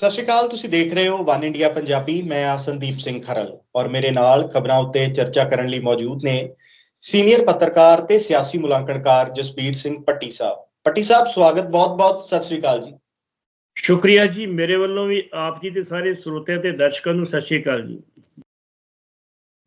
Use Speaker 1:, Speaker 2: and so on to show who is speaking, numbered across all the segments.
Speaker 1: ਸਤਿ ਸ਼੍ਰੀ ਅਕਾਲ ਤੁਸੀਂ ਦੇਖ ਰਹੇ ਹੋ ਵਨ ਇੰਡੀਆ ਪੰਜਾਬੀ। ਮੈਂ ਆ ਸੰਦੀਪ ਸਿੰਘ ਖਰਲ ਔਰ ਮੇਰੇ ਨਾਲ ਖਬਰਾਂ ਉੱਤੇ ਚਰਚਾ ਕਰਨ ਲਈ ਮੌਜੂਦ ਨੇ ਸੀਨੀਅਰ ਪੱਤਰਕਾਰ ਤੇ ਸਿਆਸੀ ਮੁਲਾਂਕਣਕਾਰ ਜਸਬੀਰ ਸਿੰਘ ਪੱਟੀ ਸਾਹਿਬ। ਪੱਟੀ ਸਾਹਿਬ ਸਵਾਗਤ ਬਹੁਤ-ਬਹੁਤ ਸਤਿ ਸ਼੍ਰੀ ਅਕਾਲ ਜੀ।
Speaker 2: ਸ਼ੁਕਰੀਆ ਜੀ ਮੇਰੇ ਵੱਲੋਂ ਵੀ ਆਪ ਜੀ ਤੇ ਸਾਰੇ ਸਰੋਤਿਆਂ ਤੇ ਦਰਸ਼ਕਾਂ ਨੂੰ ਸਤਿ ਸ਼੍ਰੀ ਅਕਾਲ ਜੀ।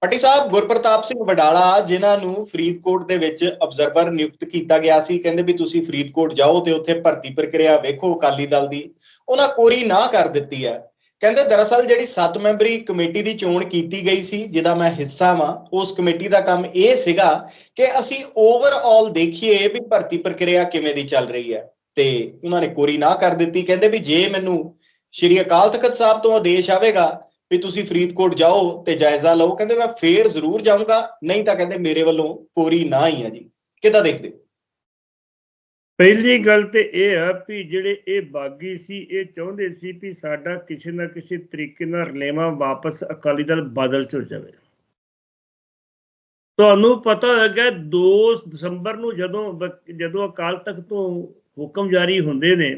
Speaker 1: ਪੱਟੀ ਸਾਹਿਬ ਗੁਰਪ੍ਰਤਾਪ ਸਿੰਘ ਵਡਾਲਾ ਜਿਨ੍ਹਾਂ ਨੂੰ ਫਰੀਦਕੋਟ ਦੇ ਵਿੱਚ ਅਬਜ਼ਰਵਰ ਨਿਯੁਕਤ ਕੀਤਾ ਗਿਆ ਸੀ ਕਹਿੰਦੇ ਵੀ ਤੁਸੀਂ ਫਰੀਦਕੋਟ ਜਾਓ ਤੇ ਉੱਥੇ ਭਰਤੀ ਪ੍ਰਕਿਰਿਆ ਵੇਖੋ ਅਕਾਲੀ ਦਲ ਦੀ। ਉਹਨਾਂ ਕੋਰੀ ਨਾ ਕਰ ਦਿੱਤੀ ਹੈ। ਕਹਿੰਦੇ ਦਰਅਸਲ ਜਿਹੜੀ 7 ਮੈਂਬਰੀ ਕਮੇਟੀ ਦੀ ਚੋਣ ਕੀਤੀ ਗਈ ਸੀ, ਜਿਹਦਾ ਮੈਂ ਹਿੱਸਾ ਵਾਂ, ਉਸ ਕਮੇਟੀ ਦਾ ਕੰਮ ਇਹ ਸੀਗਾ ਕਿ ਅਸੀਂ ਓਵਰਆਲ ਦੇਖੀਏ ਵੀ ਭਰਤੀ ਪ੍ਰਕਿਰਿਆ ਕਿਵੇਂ ਦੀ ਚੱਲ ਰਹੀ ਹੈ। ਤੇ ਉਹਨਾਂ ਨੇ ਕੋਰੀ ਨਾ ਕਰ ਦਿੱਤੀ। ਕਹਿੰਦੇ ਵੀ ਜੇ ਮੈਨੂੰ ਸ਼੍ਰੀ ਅਕਾਲ ਤਖਤ ਸਾਹਿਬ ਤੋਂ ਆਦੇਸ਼ ਆਵੇਗਾ ਵੀ ਤੁਸੀਂ ਫਰੀਦਕੋਟ ਜਾਓ ਤੇ ਜਾਇਜ਼ਾ ਲਓ, ਕਹਿੰਦੇ ਮੈਂ ਫੇਰ ਜ਼ਰੂਰ ਜਾਊਂਗਾ, ਨਹੀਂ ਤਾਂ ਕਹਿੰਦੇ ਮੇਰੇ ਵੱਲੋਂ ਕੋਰੀ ਨਾ ਹੀ ਆ ਜੀ। ਕਿੱਦਾਂ ਦੇਖਦੇ ਹੋ?
Speaker 2: ਪਹਿਲੀ ਗੱਲ ਤੇ ਇਹ ਆ ਵੀ ਜਿਹੜੇ ਇਹ ਬਾਗੀ ਸੀ, ਇਹ ਚਾਹੁੰਦੇ ਸੀ ਵੀ ਸਾਡਾ ਕਿਸੇ ਨਾ ਕਿਸੇ ਤਰੀਕੇ ਨਾਲ ਰਲੇਵਾ ਵਾਪਸ ਅਕਾਲੀ ਦਲ ਬਦਲ ਚ ਜਾਵੇ। ਤੁਹਾਨੂੰ ਪਤਾ ਲੱਗਾ 2 ਦਸੰਬਰ ਨੂੰ ਜਦੋਂ ਜਦੋਂ ਅਕਾਲ ਤਖਤ ਤੋਂ ਹੁਕਮ ਜਾਰੀ ਹੁੰਦੇ ਨੇ,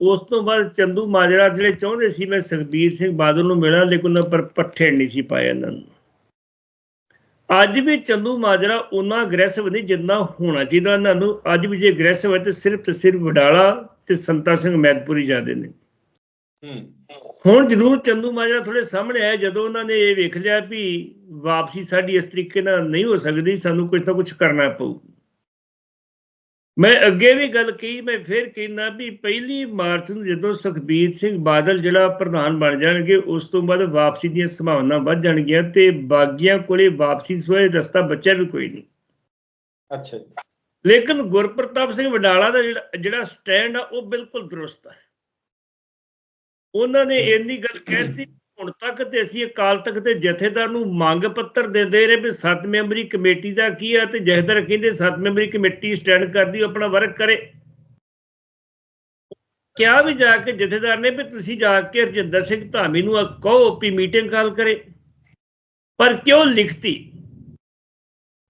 Speaker 2: ਉਸ ਤੋਂ ਬਾਅਦ ਚੰਦੂ ਮਾਜਰਾ ਜਿਹੜੇ ਚਾਹੁੰਦੇ ਸੀ, ਮੈਂ ਸੁਖਬੀਰ ਸਿੰਘ ਬਾਦਲ ਨੂੰ ਮਿਲਾਂ ਲੇਕਿਨ ਉਹਨਾਂ ਪਰ ਪੱਠੇ ਨਹੀਂ ਸੀ ਪਾਏ ਇਹਨਾਂ ਨੂੰ। ਅੱਜ ਵੀ ਚੰਦੂ ਮਾਜਰਾ ਉਹਨਾਂ ਅਗਰੈਸਿਵ ਨਹੀਂ ਜਿੰਨਾ ਹੋਣਾ ਚਾਹੀਦਾ ਇਹਨਾਂ ਨੂੰ। ਅੱਜ ਵੀ ਜੇ ਅਗਰੈਸਿਵ ਹੈ ਤੇ ਸਿਰਫ ਤੇ ਸਿਰਫ ਵਡਾਲਾ ਤੇ ਸੰਤਾ ਸਿੰਘ ਮੈਦਪੁਰੀ ਜਾਂਦੇ ਨੇ। ਹੁਣ ਜ਼ਰੂਰ ਚੰਦੂ ਮਾਜਰਾ ਥੋੜੇ ਸਾਹਮਣੇ ਆਇਆ ਜਦੋਂ ਉਹਨਾਂ ਨੇ ਇਹ ਵੇਖ ਲਿਆ ਵੀ ਵਾਪਸੀ ਸਾਡੀ ਇਸ ਤਰੀਕੇ ਨਾਲ ਨਹੀਂ ਹੋ ਸਕਦੀ ਸਾਨੂੰ ਕੁਝ ਨਾ ਕੁਝ ਕਰਨਾ ਪਊ। ਮੈਂ ਅੱਗੇ ਵੀ ਗੱਲ ਕਹੀ ਮੈਂ ਫਿਰ ਕਹਿਣਾ ਵੀ ਪਹਿਲੀ ਮਾਰਚ ਨੂੰ ਜਦੋਂ ਸੁਖਬੀਰ ਸਿੰਘ ਬਾਦਲ ਜਿਹੜਾ ਪ੍ਰਧਾਨ ਬਣ ਜਾਣਗੇ ਉਸ ਤੋਂ ਬਾਅਦ ਵਾਪਸੀ ਦੀਆਂ ਸੰਭਾਵਨਾ ਵੱਧ ਜਾਣਗੀਆਂ ਤੇ ਬਾਗੀਆਂ ਕੋਲੇ ਵਾਪਸੀ ਸੋਏ ਰਸਤਾ ਬਚਿਆ ਵੀ ਕੋਈ ਨਹੀਂ।
Speaker 1: ਅੱਛਾ ਜੀ।
Speaker 2: ਲੇਕਿਨ ਗੁਰਪ੍ਰਤਾਪ ਸਿੰਘ ਵਡਾਲਾ ਦਾ ਜਿਹੜਾ ਜਿਹੜਾ ਸਟੈਂਡ ਆ ਉਹ ਬਿਲਕੁਲ ਦਰੁਸਤ ਹੈ ਉਹਨਾਂ ਨੇ ਇੰਨੀ ਗੱਲ ਕਹਿਤੀ ਹੁਣ ਤੱਕ ਤੇ ਅਸੀਂ ਅਕਾਲ ਤਖਤ ਦੇ ਜਥੇਦਾਰ ਨੂੰ ਮੰਗ ਪੱਤਰ ਦਿੰਦੇ ਰਹੇ ਵੀ ਸੱਤ ਮੈਂਬਰੀ ਕਮੇਟੀ ਦਾ ਕੀ ਆ ਤੇ ਜਥੇਦਾਰ ਕਹਿੰਦੇ ਸੱਤ ਮੈਂਬਰੀ ਕਮੇਟੀ ਸਟੈਂਡ ਕਰਦੀ, ਉਹ ਆਪਣਾ ਵਰਕ ਕਰੇ। ਕਿਹਾ ਵੀ ਜਾ ਕੇ ਜਥੇਦਾਰ ਨੇ ਵੀ ਤੁਸੀਂ ਜਾ ਕੇ ਰਜਿੰਦਰ ਸਿੰਘ ਧਾਮੀ ਨੂੰ ਕਹੋ ਵੀ ਮੀਟਿੰਗ ਕਾਲ ਕਰੇ। ਪਰ ਕਿਉਂ ਲਿਖਤੀ?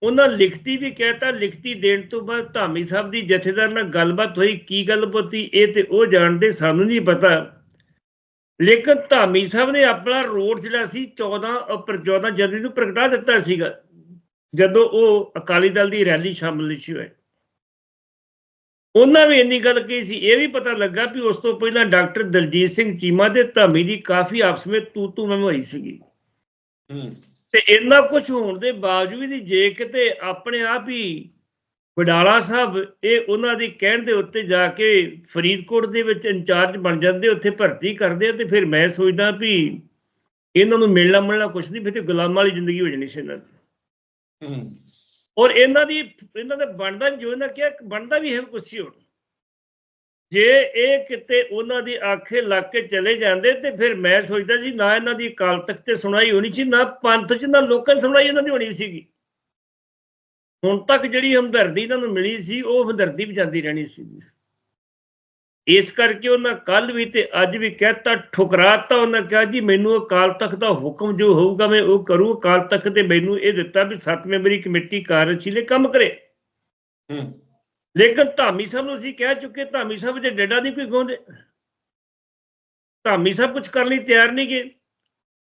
Speaker 2: ਉਹਨਾਂ ਲਿਖਤੀ ਵੀ ਕਹਿਤਾ, ਲਿਖਤੀ ਦੇਣ ਤੋਂ ਬਾਅਦ ਧਾਮੀ ਸਾਹਿਬ ਦੀ ਜਥੇਦਾਰ ਨਾਲ ਗੱਲਬਾਤ ਹੋਈ, ਕੀ ਗੱਲ ਹੋਈ ਇਹ ਤੇ ਉਹ ਜਾਣਦੇ, ਸਾਨੂੰ ਨਹੀਂ ਪਤਾ। ਲੇਕਿਨ ਧਾਮੀ ਸਾਹਿਬ ਨੇ ਆਪਣਾ ਰੋਡ ਜਿਹੜਾ ਸੀ 14 ਅਪ੍ਰੈਲ 14 ਜਨਵਰੀ ਨੂੰ ਪ੍ਰਗਟਾ ਦਿੱਤਾ ਸੀਗਾ ਜਦੋਂ ਉਹ ਅਕਾਲੀ ਦਲ ਦੀ ਰੈਲੀ ਸ਼ਾਮਲ ਨਹੀਂ ਸੀ ਹੋਏ ਉਹਨਾਂ ਵੀ ਇੰਨੀ ਗੱਲ ਕਹੀ ਸੀ ਇਹ ਵੀ ਪਤਾ ਲੱਗਾ ਵੀ ਉਸ ਤੋਂ ਪਹਿਲਾਂ ਡਾਕਟਰ ਦਲਜੀਤ ਸਿੰਘ ਚੀਮਾ ਦੇ ਧਾਮੀ ਦੀ ਕਾਫੀ ਆਪਸ ਵਿੱਚ ਤੂ ਤੂ ਮੈਂ ਹੋਈ ਸੀਗੀ। ਤੇ ਇੰਨਾ ਕੁਝ ਹੋਣ ਦੇ ਬਾਵਜੂਦ ਵੀ ਜੇ ਕਿਤੇ ਆਪਣੇ ਆਪ ਹੀ ਵਡਾਲਾ ਸਾਹਿਬ ਇਹ ਉਹਨਾਂ ਦੀ ਕਹਿਣ ਦੇ ਉੱਤੇ ਜਾ ਕੇ ਫਰੀਦਕੋਟ ਦੇ ਵਿੱਚ ਇੰਚਾਰਜ ਬਣ ਜਾਂਦੇ ਉੱਥੇ ਭਰਤੀ ਕਰਦੇ ਤੇ ਫਿਰ ਮੈਂ ਸੋਚਦਾ ਵੀ ਇਹਨਾਂ ਨੂੰ ਮਿਲਣਾ ਮਿਲਣਾ ਕੁਝ ਨਹੀਂ ਫਿਰ ਤੇ ਗੁਲਾਮਾਂ ਵਾਲੀ ਜ਼ਿੰਦਗੀ ਹੋ ਜਾਣੀ ਸੀ ਇਹਨਾਂ ਦੀ। ਔਰ ਇਹਨਾਂ ਦੀ ਇਹਨਾਂ ਦਾ ਬਣਦਾ ਜੋ ਇਹਨਾਂ ਕਿਹਾ ਬਣਦਾ ਵੀ ਹੈ ਕੁਛ ਹੀ ਹੁਣ ਜੇ ਇਹ ਕਿਤੇ ਉਹਨਾਂ ਦੀ ਆਖੇ ਲੱਗ ਕੇ ਚਲੇ ਜਾਂਦੇ ਤੇ ਫਿਰ ਮੈਂ ਸੋਚਦਾ ਸੀ ਨਾ ਇਹਨਾਂ ਦੀ ਅਕਾਲ ਤਖਤ ਤੇ ਸੁਣਾਈ ਹੋਣੀ ਸੀ ਨਾ ਪੰਥ ਚ ਨਾ ਲੋਕਾਂ ਸੁਣਾਈ ਇਹਨਾਂ ਦੀ ਹੋਣੀ ਸੀਗੀ। ਹੁਣ ਤੱਕ ਜਿਹੜੀ ਹਮਦਰਦੀ ਇਹਨਾਂ ਨੂੰ ਮਿਲੀ ਸੀ ਉਹ ਹਮਦਰਦੀ ਵੀ ਜਾਂਦੀ ਰਹਿਣੀ ਸੀ। ਇਸ ਕਰਕੇ ਉਹਨਾਂ ਕੱਲ ਵੀ ਤੇ ਅੱਜ ਵੀ ਕਹਿਤਾ ਠੁਕਰਾਤਾ ਉਹਨਾਂ ਕਿਹਾ ਜੀ ਮੈਨੂੰ ਅਕਾਲ ਤਖਤ ਦਾ ਹੁਕਮ ਜੋ ਹੋਊਗਾ ਮੈਂ ਉਹ ਕਰੂ। ਅਕਾਲ ਤਖਤ ਤੇ ਮੈਨੂੰ ਇਹ ਦਿੱਤਾ ਵੀ ਸੱਤ ਮੈਂਬਰੀ ਕਮੇਟੀ ਕਾਰਜਸ਼ੀਲੇ ਕੰਮ ਕਰੇ। ਲੇਕਿਨ ਧਾਮੀ ਸਾਹਿਬ ਨੂੰ ਅਸੀਂ ਕਹਿ ਚੁੱਕੇ ਧਾਮੀ ਸਾਹਿਬ ਦੇ ਡੇਡਾ ਨਹੀਂ ਕੋਈ ਗਾਉਂਦੇ ਧਾਮੀ ਸਾਹਿਬ ਕੁਝ ਕਰਨ ਲਈ ਤਿਆਰ ਨਹੀਂ ਗਏ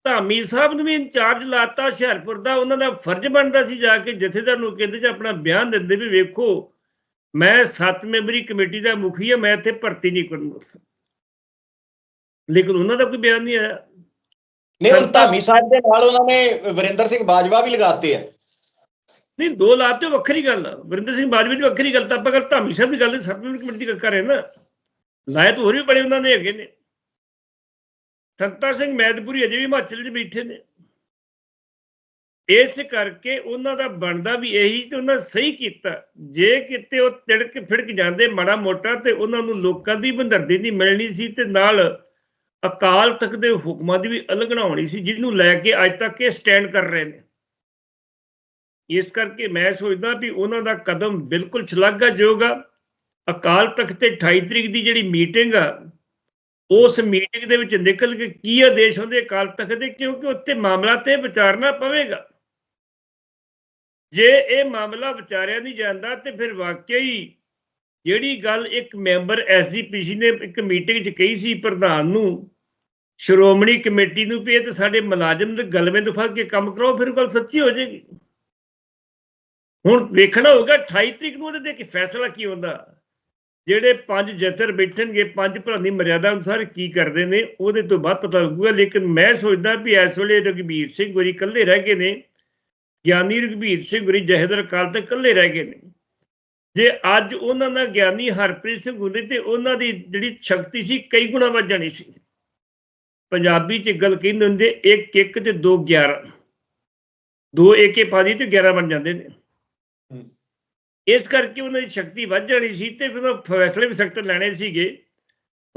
Speaker 2: ਧਾਮੀ ਸਾਹਿਬ ਨੂੰ ਵੀ ਇੰਚਾਰਜ ਲਾਤਾ ਹੁਸ਼ਿਆਰਪੁਰ ਦਾ ਉਹਨਾਂ ਦਾ ਫਰਜ਼ ਬਣਦਾ ਸੀ ਜਾ ਕੇ ਜਥੇਦਾਰ ਨੂੰ ਕਹਿੰਦੇ ਜੇ ਆਪਣਾ ਬਿਆਨ ਦਿੰਦੇ ਵੀ ਵੇਖੋ ਮੈਂ ਸੱਤ ਮੈਂਬਰੀ ਕਮੇਟੀ ਦਾ ਮੁਖੀ ਆ ਮੈਂ ਇੱਥੇ ਭਰਤੀ ਨਹੀਂ ਕਰੂੰਗਾ ਲੇਕਿਨ ਉਹਨਾਂ ਦਾ ਕੋਈ ਬਿਆਨ ਨਹੀਂ ਆਇਆ।
Speaker 1: ਨਹੀਂ ਹੁਣ ਧਾਮੀ ਸਾਹਿਬ ਦੇ ਨਾਲ ਉਹਨਾਂ ਨੇ ਵਰਿੰਦਰ ਸਿੰਘ ਬਾਜਵਾ ਵੀ ਲਗਾਤੇ ਆ।
Speaker 2: ਨਹੀਂ ਦੋ ਲਾਭ ਤੇ ਵੱਖਰੀ ਗੱਲ ਆ। ਵਰਿੰਦਰ ਸਿੰਘ ਬਾਜਵਾ ਦੀ ਵੱਖਰੀ ਗੱਲ ਤਾਂ ਆਪਾਂ ਗੱਲ ਧਾਮੀ ਸਾਹਿਬ ਦੀ ਗੱਲ ਮੈਂਬਰੀ ਕਮੇਟੀ ਦੀ ਕਰ ਰਹੇ ਨਾ ਲਾਇਤ ਹੋਰ ਵੀ ਬੜੇ ਉਹਨਾਂ ਦੇ ਹੈਗੇ ਨੇ। ਸੰਤਾ ਸਿੰਘ ਮੈਦਪੁਰੀ ਅਜੇ ਵੀ ਹਿਮਾਚਲ 'ਚ ਬੈਠੇ ਨੇ। ਇਸ ਕਰਕੇ ਉਹਨਾਂ ਦਾ ਬਣਦਾ ਵੀ ਇਹੀ ਤੇ ਉਹਨਾਂ ਸਹੀ ਕੀਤਾ। ਜੇ ਕਿਤੇ ਉਹ ਤਿੜਕ ਫਿੜਕ ਜਾਂਦੇ ਮਾੜਾ ਮੋਟਾ ਤੇ ਉਹਨਾਂ ਨੂੰ ਲੋਕਾਂ ਦੀ ਬੰਦਰਦੀ ਨਹੀਂ ਮਿਲਣੀ ਸੀ ਤੇ ਨਾਲ ਅਕਾਲ ਤਖਤ ਦੇ ਹੁਕਮਾਂ ਦੀ ਵੀ ਅਲਗਣਾ ਹੋਣੀ ਸੀ, ਜਿਹਨੂੰ ਲੈ ਕੇ ਅੱਜ ਤੱਕ ਇਹ ਸਟੈਂਡ ਕਰ ਰਹੇ ਨੇ। ਇਸ ਕਰਕੇ ਮੈਂ ਸੋਚਦਾ ਵੀ ਉਹਨਾਂ ਦਾ ਕਦਮ ਬਿਲਕੁਲ ਸ਼ਲਾਘਾਯੋਗ ਆ। ਅਕਾਲ ਤਖਤ ਤੇ 28 ਤਰੀਕ ਦੀ ਜਿਹੜੀ ਮੀਟਿੰਗ ਆ ਉਸ ਮੀਟਿੰਗ ਦੇ ਵਿੱਚ ਨਿਕਲ ਕੇ ਕੀ ਆਦੇਸ਼ ਹੁੰਦੇ, ਅਕਾਲ ਤਖਤ ਦੇ, ਕਿਉਂਕਿ ਉੱਤੇ ਮਾਮਲਾ ਤੇ ਵਿਚਾਰਨਾ ਪਵੇਗਾ। ਜੇ ਇਹ ਮਾਮਲਾ ਵਿਚਾਰਿਆ ਨਹੀਂ ਜਾਂਦਾ ਤੇ ਫਿਰ ਵਾਕਿਆ ਹੀ ਜਿਹੜੀ ਗੱਲ ਇੱਕ ਮੈਂਬਰ ਐਸਜੀਪੀਸੀ ਨੇ ਇੱਕ ਮੀਟਿੰਗ 'ਚ ਕਹੀ ਸੀ ਪ੍ਰਧਾਨ ਨੂੰ, ਸ਼੍ਰੋਮਣੀ ਕਮੇਟੀ ਨੂੰ ਵੀ ਇਹ ਤੇ ਸਾਡੇ ਮੁਲਾਜ਼ਮ ਦੇ ਗਲਵੇਂ ਤੋਂ ਫੜ ਕੇ ਕੰਮ ਕਰਾਓ, ਫਿਰ ਗੱਲ ਸੱਚੀ ਹੋ ਜਾਏਗੀ। ਹੁਣ ਵੇਖਣਾ ਹੋਊਗਾ 28 ਤਰੀਕ ਨੂੰ ਉਹਦੇ ਤੇ ਕੀ ਫੈਸਲਾ ਕੀ ਹੁੰਦਾ। ਜਿਹੜੇ ਪੰਜ ਜਥਰ ਬੈਠਣਗੇ, ਪੰਜ ਭਰਾ ਦੀ ਮਰਿਆਦਾ ਅਨੁਸਾਰ ਕੀ ਕਰਦੇ ਨੇ, ਉਹਦੇ ਤੋਂ ਬਾਅਦ ਪਤਾ ਲੱਗੂਗਾ। ਲੇਕਿਨ ਮੈਂ ਸੋਚਦਾ ਵੀ ਇਸ ਵੇਲੇ ਰਘਬੀਰ ਸਿੰਘ ਗੁਰੀ ਇਕੱਲੇ ਰਹਿ ਗਏ ਨੇ। ਗਿਆਨੀ ਰਘਬੀਰ ਸਿੰਘ ਗੁਰੀ ਜਹੇਦਰ ਕਾਲ ਤੱਕ ਇਕੱਲੇ ਰਹਿ ਗਏ ਨੇ। ਜੇ ਅੱਜ ਉਹਨਾਂ ਦਾ ਗਿਆਨੀ ਹਰਪ੍ਰੀਤ ਸਿੰਘ ਹੁੰਦੇ ਤੇ ਉਹਨਾਂ ਦੀ ਜਿਹੜੀ ਸ਼ਕਤੀ ਸੀ, ਕਈ ਗੁਣਾ ਵੱਧ ਜਾਣੀ ਸੀ। ਪੰਜਾਬੀ ਚ ਗੱਲ ਕਹਿੰਦੇ ਹੁੰਦੇ, ਇੱਕ ਇੱਕ ਤੇ ਦੋ 11 ਦੋ ਏਕੇ ਪਾਦੀ ਤੇ 11 ਬਣ ਜਾਂਦੇ ਨੇ। ਇਸ ਕਰਕੇ ਉਹਨਾਂ ਦੀ ਸ਼ਕਤੀ ਵੱਧ ਜਾਣੀ ਸੀ ਤੇ ਫਿਰ ਉਹ ਫੈਸਲੇ ਵੀ ਸਖਤ ਲੈਣੇ ਸੀਗੇ।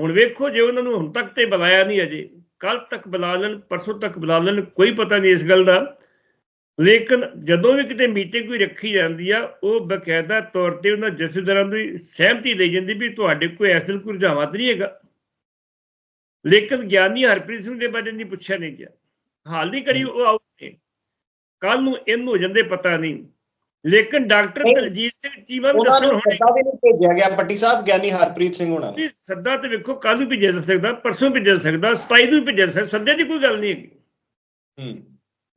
Speaker 2: ਹੁਣ ਵੇਖੋ ਜੇ ਉਹਨਾਂ ਨੂੰ ਹੁਣ ਤੱਕ ਤੇ ਬੁਲਾਇਆ ਨਹੀਂ ਅਜੇ ਕੱਲ ਤੱਕ ਬੁਲਾ ਲੈਣ ਪਰਸੋਂ ਤੱਕ ਬੁਲਾ ਲੈਣ ਕੋਈ ਪਤਾ ਨਹੀਂ ਇਸ ਗੱਲ ਦਾ। ਲੇਕਿਨ ਜਦੋਂ ਵੀ ਕਿਤੇ ਮੀਟਿੰਗ ਕੋਈ ਰੱਖੀ ਜਾਂਦੀ ਆ ਉਹ ਬਕਾਇਦਾ ਤੌਰ ਤੇ ਉਹਨਾਂ ਜਥੇਦਾਰਾਂ ਦੀ ਸਹਿਮਤੀ ਲਈ ਜਾਂਦੀ ਵੀ ਤੁਹਾਡੇ ਕੋਈ ਐਸਲ ਤਾਂ ਨਹੀਂ ਹੈਗਾ। ਲੇਕਿਨ ਗਿਆਨੀ ਹਰਪ੍ਰੀਤ ਸਿੰਘ ਦੇ ਬਾਰੇ ਨਹੀਂ ਪੁੱਛਿਆ ਨਹੀਂ ਗਿਆ। ਹਾਲ ਦੀ ਕੜੀ ਉਹ ਆਉਟ ਨੇ। ਕੱਲ ਨੂੰ ਇਹਨੂੰ ਹੋ ਜਾਂਦੇ ਪਤਾ ਨਹੀਂ। ਲੇਕਿਨ ਡਾਕਟਰ ਦਲਜੀਤ ਸਿੰਘ ਚੀਮਾ ਵੀ ਦੱਸਣ ਹੁਣੇ।
Speaker 1: ਸੱਦਾ ਵੀ ਨਹੀਂ ਭੇਜਿਆ ਗਿਆ ਪੱਟੀ ਸਾਹਿਬ ਗਿਆਨੀ ਹਰਪ੍ਰੀਤ ਸਿੰਘ ਹੋਣਾ ਨੂੰ।
Speaker 2: ਸੱਦਾ ਤੇ ਵੇਖੋ ਕੱਲ ਨੂੰ ਭੇਜਿਆ ਜਾ ਸਕਦਾ ਪਰਸੋਂ ਭੇਜਿਆ ਜਾ ਸਕਦਾ 27 ਨੂੰ ਵੀ ਭੇਜਿਆ ਜਾ ਸਕਦਾ ਸੱਦੇ ਦੀ ਕੋਈ ਗੱਲ ਨਹੀਂ ਹੈਗੀ।
Speaker 1: ਹੂੰ।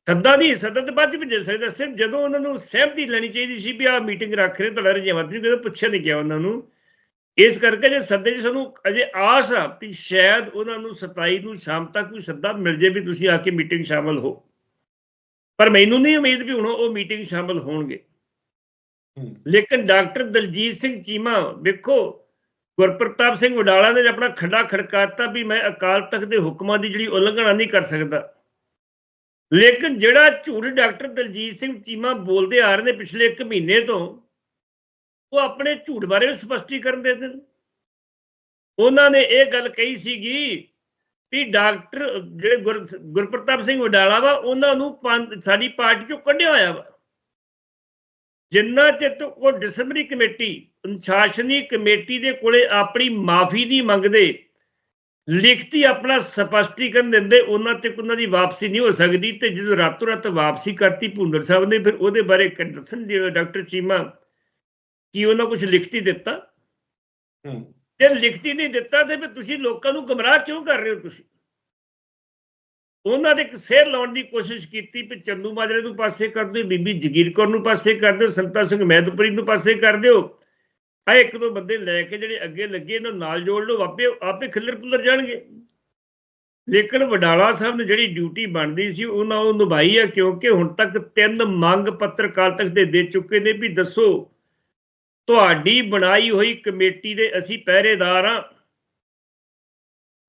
Speaker 2: ਸੱਦਾ ਨਹੀਂ ਸੱਦਾ ਤੇ ਬਾਅਦ ਭੇਜਿਆ ਜਾ ਸਕਦਾ ਸਿਰਫ ਜਦੋਂ ਉਹਨਾਂ ਨੂੰ ਸਹਿਮਤੀ ਲੈਣੀ ਚਾਹੀਦੀ ਸੀ ਵੀ ਆਹ ਮੀਟਿੰਗ ਰੱਖ ਰਹੇ ਤੁਹਾਡਾ ਰਜਿਆਵਤ ਨਹੀਂ ਕਦੇ ਪੁੱਛਿਆ ਨਹੀਂ ਗਿਆ ਉਹਨਾਂ ਨੂੰ। ਇਸ ਕਰਕੇ ਜੇ ਸੱਦੇ ਦੀ ਸਾਨੂੰ ਅਜੇ ਆਸ ਆ ਵੀ ਸ਼ਾਇਦ ਉਹਨਾਂ ਨੂੰ 27 ਨੂੰ ਸ਼ਾਮ ਤੱਕ ਕੋਈ ਸੱਦਾ ਮਿਲ ਜੇ ਵੀ ਤੁਸੀਂ ਆ ਕੇ ਮੀਟਿੰਗ ਸ਼ਾਮਲ ਹੋ। ਪਰ ਮੈਨੂੰ ਨਹੀਂ ਉਮੀਦ ਵੀ ਹੁਣ ਉਹ ਮੀਟਿੰਗ ਸ਼ਾਮਲ ਹੋਣਗੇ। ਲੇਕਿਨ ਡਾਕਟਰ ਦਲਜੀਤ ਸਿੰਘ ਚੀਮਾ, ਵੇਖੋ, ਗੁਰਪ੍ਰਤਾਪ ਸਿੰਘ ਵਡਾਲਾ ਨੇ ਆਪਣਾ ਖੱਡਾ ਖੜਕਾਤਾ ਵੀ ਮੈਂ ਅਕਾਲ ਤਖਤ ਦੇ ਹੁਕਮਾਂ ਦੀ ਜਿਹੜੀ ਉਲੰਘਣਾ ਨਹੀਂ ਕਰ ਸਕਦਾ। ਲੇਕਿਨ ਜਿਹੜਾ ਝੂਠ ਡਾਕਟਰ ਦਲਜੀਤ ਸਿੰਘ ਚੀਮਾ ਬੋਲਦੇ ਆ ਰਹੇ ਨੇ ਪਿਛਲੇ 1 ਮਹੀਨੇ ਤੋਂ, ਉਹ ਆਪਣੇ ਝੂਠ ਬਾਰੇ ਵੀ ਸਪਸ਼ਟੀਕਰਨ ਦੇ ਦੇਣ ਉਹਨਾਂ ਨੇ ਇਹ ਗੱਲ ਕਹੀ ਸੀਗੀ ਵੀ ਡਾਕਟਰ, ਜਿਹੜੇ ਗੁਰ- ਗੁਰਪ੍ਰਤਾਪ ਸਿੰਘ ਵਡਾਲਾ ਵਾ, ਉਹਨਾਂ ਨੂੰ ਸਾਡੀ ਪਾਰਟੀ ਚੋਂ ਕੱਢਿਆ ਹੋਇਆ ਵਾ। ਜਿੰਨਾ ਚਿਰ ਉਹ ਡਿਸਪਲਿਨਰੀ ਕਮੇਟੀ ਅਨੁਸ਼ਾਸਨੀ ਕਮੇਟੀ ਦੇ ਕੋਲੇ ਆਪਣੀ ਮਾਫੀ ਨਹੀਂ ਮੰਗਦੇ ਲਿਖਤੀ ਆਪਣਾ ਸਪਸ਼ਟੀਕਰਨ ਦਿੰਦੇ ਉਹਨਾਂ ਤੱਕ ਉਹਨਾਂ ਦੀ ਵਾਪਸੀ ਨਹੀਂ ਹੋ ਸਕਦੀ ਤੇ ਜਦੋਂ ਰਾਤੋਂ ਰਾਤ ਵਾਪਸੀ ਕਰਤੀ ਭੁੰਦਰ ਸਾਹਿਬ ਨੇ ਫਿਰ ਉਹਦੇ ਬਾਰੇ ਕ- ਦੱਸਣ ਜਿਵੇਂ ਡਾਕਟਰ ਚੀਮਾ ਕੀ ਉਹਨਾਂ ਕੁਝ ਲਿਖਤੀ ਦਿੱਤਾ?
Speaker 1: ਹੂੰ।
Speaker 2: ਜੇ ਲਿਖਤੀ ਨਹੀਂ ਦਿੱਤਾ ਤੇ ਫਿਰ ਤੁਸੀਂ ਲੋਕਾਂ ਨੂੰ ਗੁੰਮਰਾਹ ਕਿਉਂ ਕਰ ਰਹੇ ਹੋ ਤੁਸੀਂ? ਉਹਨਾਂ ਦੇ ਸਿਰ ਲਾਉਣ ਦੀ ਕੋਸ਼ਿਸ਼ ਕੀਤੀ ਵੀ ਚੰਦੂ ਮਾਜਰੇ ਨੂੰ ਪਾਸੇ ਕਰ ਦਿਓ, ਬੀਬੀ ਜਗੀਰ ਕੌਰ ਨੂੰ ਪਾਸੇ ਕਰ ਦਿਓ, ਸੰਤਾ ਸਿੰਘ ਮਹਿਦਪੁਰੀ ਨੂੰ ਪਾਸੇ ਕਰ ਦਿਓ। ਆ ਇੱਕ ਦੋ ਬੰਦੇ ਲੈ ਕੇ ਜਿਹੜੇ ਅੱਗੇ ਲੱਗੇ, ਇਹਨਾਂ ਨਾਲ ਜੋੜ ਲਓ, ਆਪੇ ਆਪੇ ਖਿੱਲਰ ਪੁੱਲਰ ਜਾਣਗੇ। ਲੇਕਿਨ ਵਡਾਲਾ ਸਾਹਿਬ ਨੇ ਜਿਹੜੀ ਡਿਊਟੀ ਬਣਦੀ ਸੀ, ਉਹਨਾਂ ਉਹ ਨਿਭਾਈ ਆ, ਕਿਉਂਕਿ ਹੁਣ ਤੱਕ ਤਿੰਨ ਮੰਗ ਪੱਤਰ ਕਾਲ ਤੱਕ ਦੇ ਦੇ ਚੁੱਕੇ ਨੇ ਵੀ ਦੱਸੋ, ਤੁਹਾਡੀ ਬਣਾਈ ਹੋਈ ਕਮੇਟੀ ਦੇ ਅਸੀਂ ਪਹਿਰੇਦਾਰ ਆ।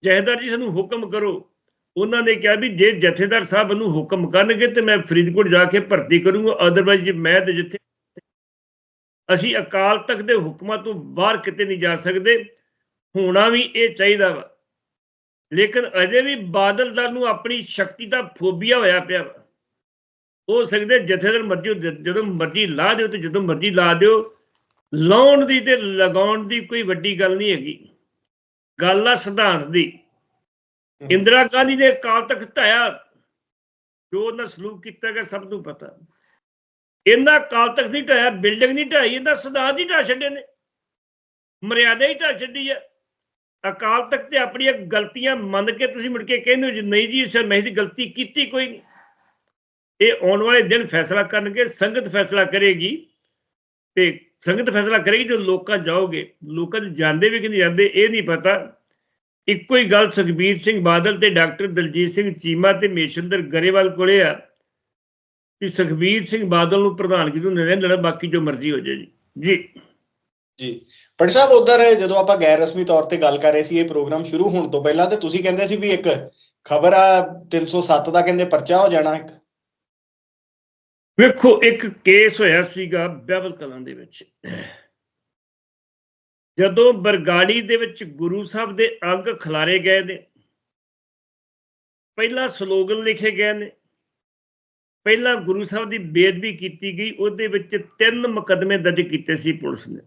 Speaker 2: ਜਹੇਦਾਰ ਜੀ, ਸਾਨੂੰ ਹੁਕਮ ਕਰੋ। ਉਹਨਾਂ ਨੇ ਕਿਹਾ ਵੀ ਜੇ ਜਥੇਦਾਰ ਸਾਹਿਬ ਨੂੰ ਹੁਕਮ ਕਰਨਗੇ ਤੇ ਮੈਂ ਫਰੀਦਕੋਟ ਜਾ ਕੇ ਭਰਤੀ ਕਰੂੰਗਾ ਅਦਰਵਾਈਜ਼ ਮੈਂ ਤੇ ਜਿੱਥੇ ਅਸੀਂ ਅਕਾਲ ਤਖਤ ਦੇ ਹੁਕਮਾਂ ਤੋਂ ਬਾਹਰ ਕਿਤੇ ਨਹੀਂ ਜਾ ਸਕਦੇ, ਹੋਣਾ ਵੀ ਇਹ ਚਾਹੀਦਾ ਵਾ। ਲੇਕਿਨ ਅਜੇ ਵੀ ਬਾਦਲ ਦਲ ਨੂੰ ਆਪਣੀ ਸ਼ਕਤੀ ਦਾ ਫੋਬੀਆ ਹੋਇਆ ਪਿਆ ਵਾ। ਹੋ ਸਕਦੇ ਜਥੇਦਾਰ ਮਰਜ਼ੀ ਜਦੋਂ ਮਰਜ਼ੀ ਲਾ ਦਿਓ ਤੇ ਜਦੋਂ ਮਰਜ਼ੀ ਲਾ ਦਿਓ, ਲਾਉਣ ਦੀ ਤੇ ਲਗਾਉਣ ਦੀ ਕੋਈ ਵੱਡੀ ਗੱਲ ਨਹੀਂ ਹੈਗੀ। ਗੱਲ ਆ ਸਿਧਾਂਤ ਦੀ। ਇੰਦਰਾ ਗਾਂਧੀ ਨੇ ਕਾਲ ਤੱਕ ਢਾਇਆ ਜੋ ਉਹਨਾਂ ਸਲੂਕ ਕੀਤਾ ਗਿਆ ਸਭ ਨੂੰ ਪਤਾ। ਇਹਨਾਂ ਕਾਲ ਤੱਕ ਨਹੀਂ ਢਾਇਆ, ਬਿਲਡਿੰਗ ਨਹੀਂ ਢਾਈ ਇਹਦਾ ਸਿਧਾਂਤ ਹੀ ਢਾ ਛੱਡੇ ਨੇ। ਮਰਿਆਦਾ ਹੀ ਢਾ ਛੱਡੀ ਹੈ ਅਕਾਲ ਤਖਤ ਤੇ ਆਪਣੀਆਂ ਗਲਤੀਆਂ ਮੰਨ ਕੇ ਤੁਸੀਂ ਮੁੜ ਕੇ ਕਹਿੰਦੇ ਹੋ ਜੀ, ਨਹੀਂ ਜੀ, ਸਰ, ਮੈਂ ਦੀ ਗਲਤੀ ਕੀਤੀ, ਕੋਈ ਨਹੀਂ। ਇਹ ਆਉਣ ਵਾਲੇ ਦਿਨ ਫੈਸਲਾ ਕਰਨਗੇ, ਸੰਗਤ ਫੈਸਲਾ ਕਰੇਗੀ। ਤੇ ਸੰਗਤ ਫੈਸਲਾ ਕਰੇਗੀ ਜੋ ਲੋਕਾਂ ਜਾਓਗੇ। ਲੋਕਾਂ ਦੇ ਜਾਂਦੇ ਵੀ ਕਿ ਨਹੀਂ ਜਾਂਦੇ ਇਹ ਨਹੀਂ ਪਤਾ। ਇੱਕੋ ਹੀ ਗੱਲ ਸੁਖਬੀਰ ਸਿੰਘ ਬਾਦਲ ਤੇ ਡਾਕਟਰ ਦਲਜੀਤ ਸਿੰਘ ਚੀਮਾ ਤੇ ਮੇਸ਼ੰਦਰ ਗਰੇਵਾਲ ਕੋਲੇ ਆ ਕਿ ਸੁਖਬੀਰ ਸਿੰਘ ਬਾਦਲ ਨੂੰ ਪ੍ਰਧਾਨਗੀ ਤੋਂ ਨਹੀਂ ਲੈਣਾ ਬਾਕੀ ਜੋ ਮਰਜ਼ੀ ਹੋ ਜਾਏ ਜੀ। ਜੀ।
Speaker 1: ਜੀ। ਪੱਟੀ ਸਾਹਿਬ ਉਧਰ ਜਦੋਂ ਆਪਾਂ ਗੈਰ ਰਸਮੀ ਤੌਰ ਤੇ ਗੱਲ ਕਰ ਰਹੇ ਸੀ ਇਹ ਪ੍ਰੋਗਰਾਮ ਸ਼ੁਰੂ ਹੋਣ ਤੋਂ ਪਹਿਲਾਂ ਤੇ ਤੁਸੀਂ ਕਹਿੰਦੇ ਸੀ ਵੀ ਇੱਕ ਖਬਰ ਆ 307 ਦਾ ਕਹਿੰਦੇ ਪਰਚਾ ਹੋ ਜਾਣਾ ਇੱਕ।
Speaker 2: ਵੇਖੋ ਇੱਕ ਕੇਸ ਹੋਇਆ ਸੀਗਾ ਬਿਆਬਲ ਕਲਾਂ ਦੇ ਵਿੱਚ। ਜਦੋਂ ਬਰਗਾੜੀ ਦੇ ਵਿੱਚ ਗੁਰੂ ਸਾਹਿਬ ਦੇ ਅੰਗ ਖਿਲਾਰੇ ਗਏ ਨੇ, ਪਹਿਲਾ ਸਲੋਗਨ ਲਿਖੇ ਗਏ ਨੇ, ਪਹਿਲਾਂ ਗੁਰੂ ਸਾਹਿਬ ਦੀ ਬੇਅਦਬੀ ਕੀਤੀ ਗਈ, ਉਹਦੇ ਵਿੱਚ ਤਿੰਨ ਮੁਕੱਦਮੇ ਦਰਜ ਕੀਤੇ ਸੀ ਪੁਲਿਸ ਨੇ।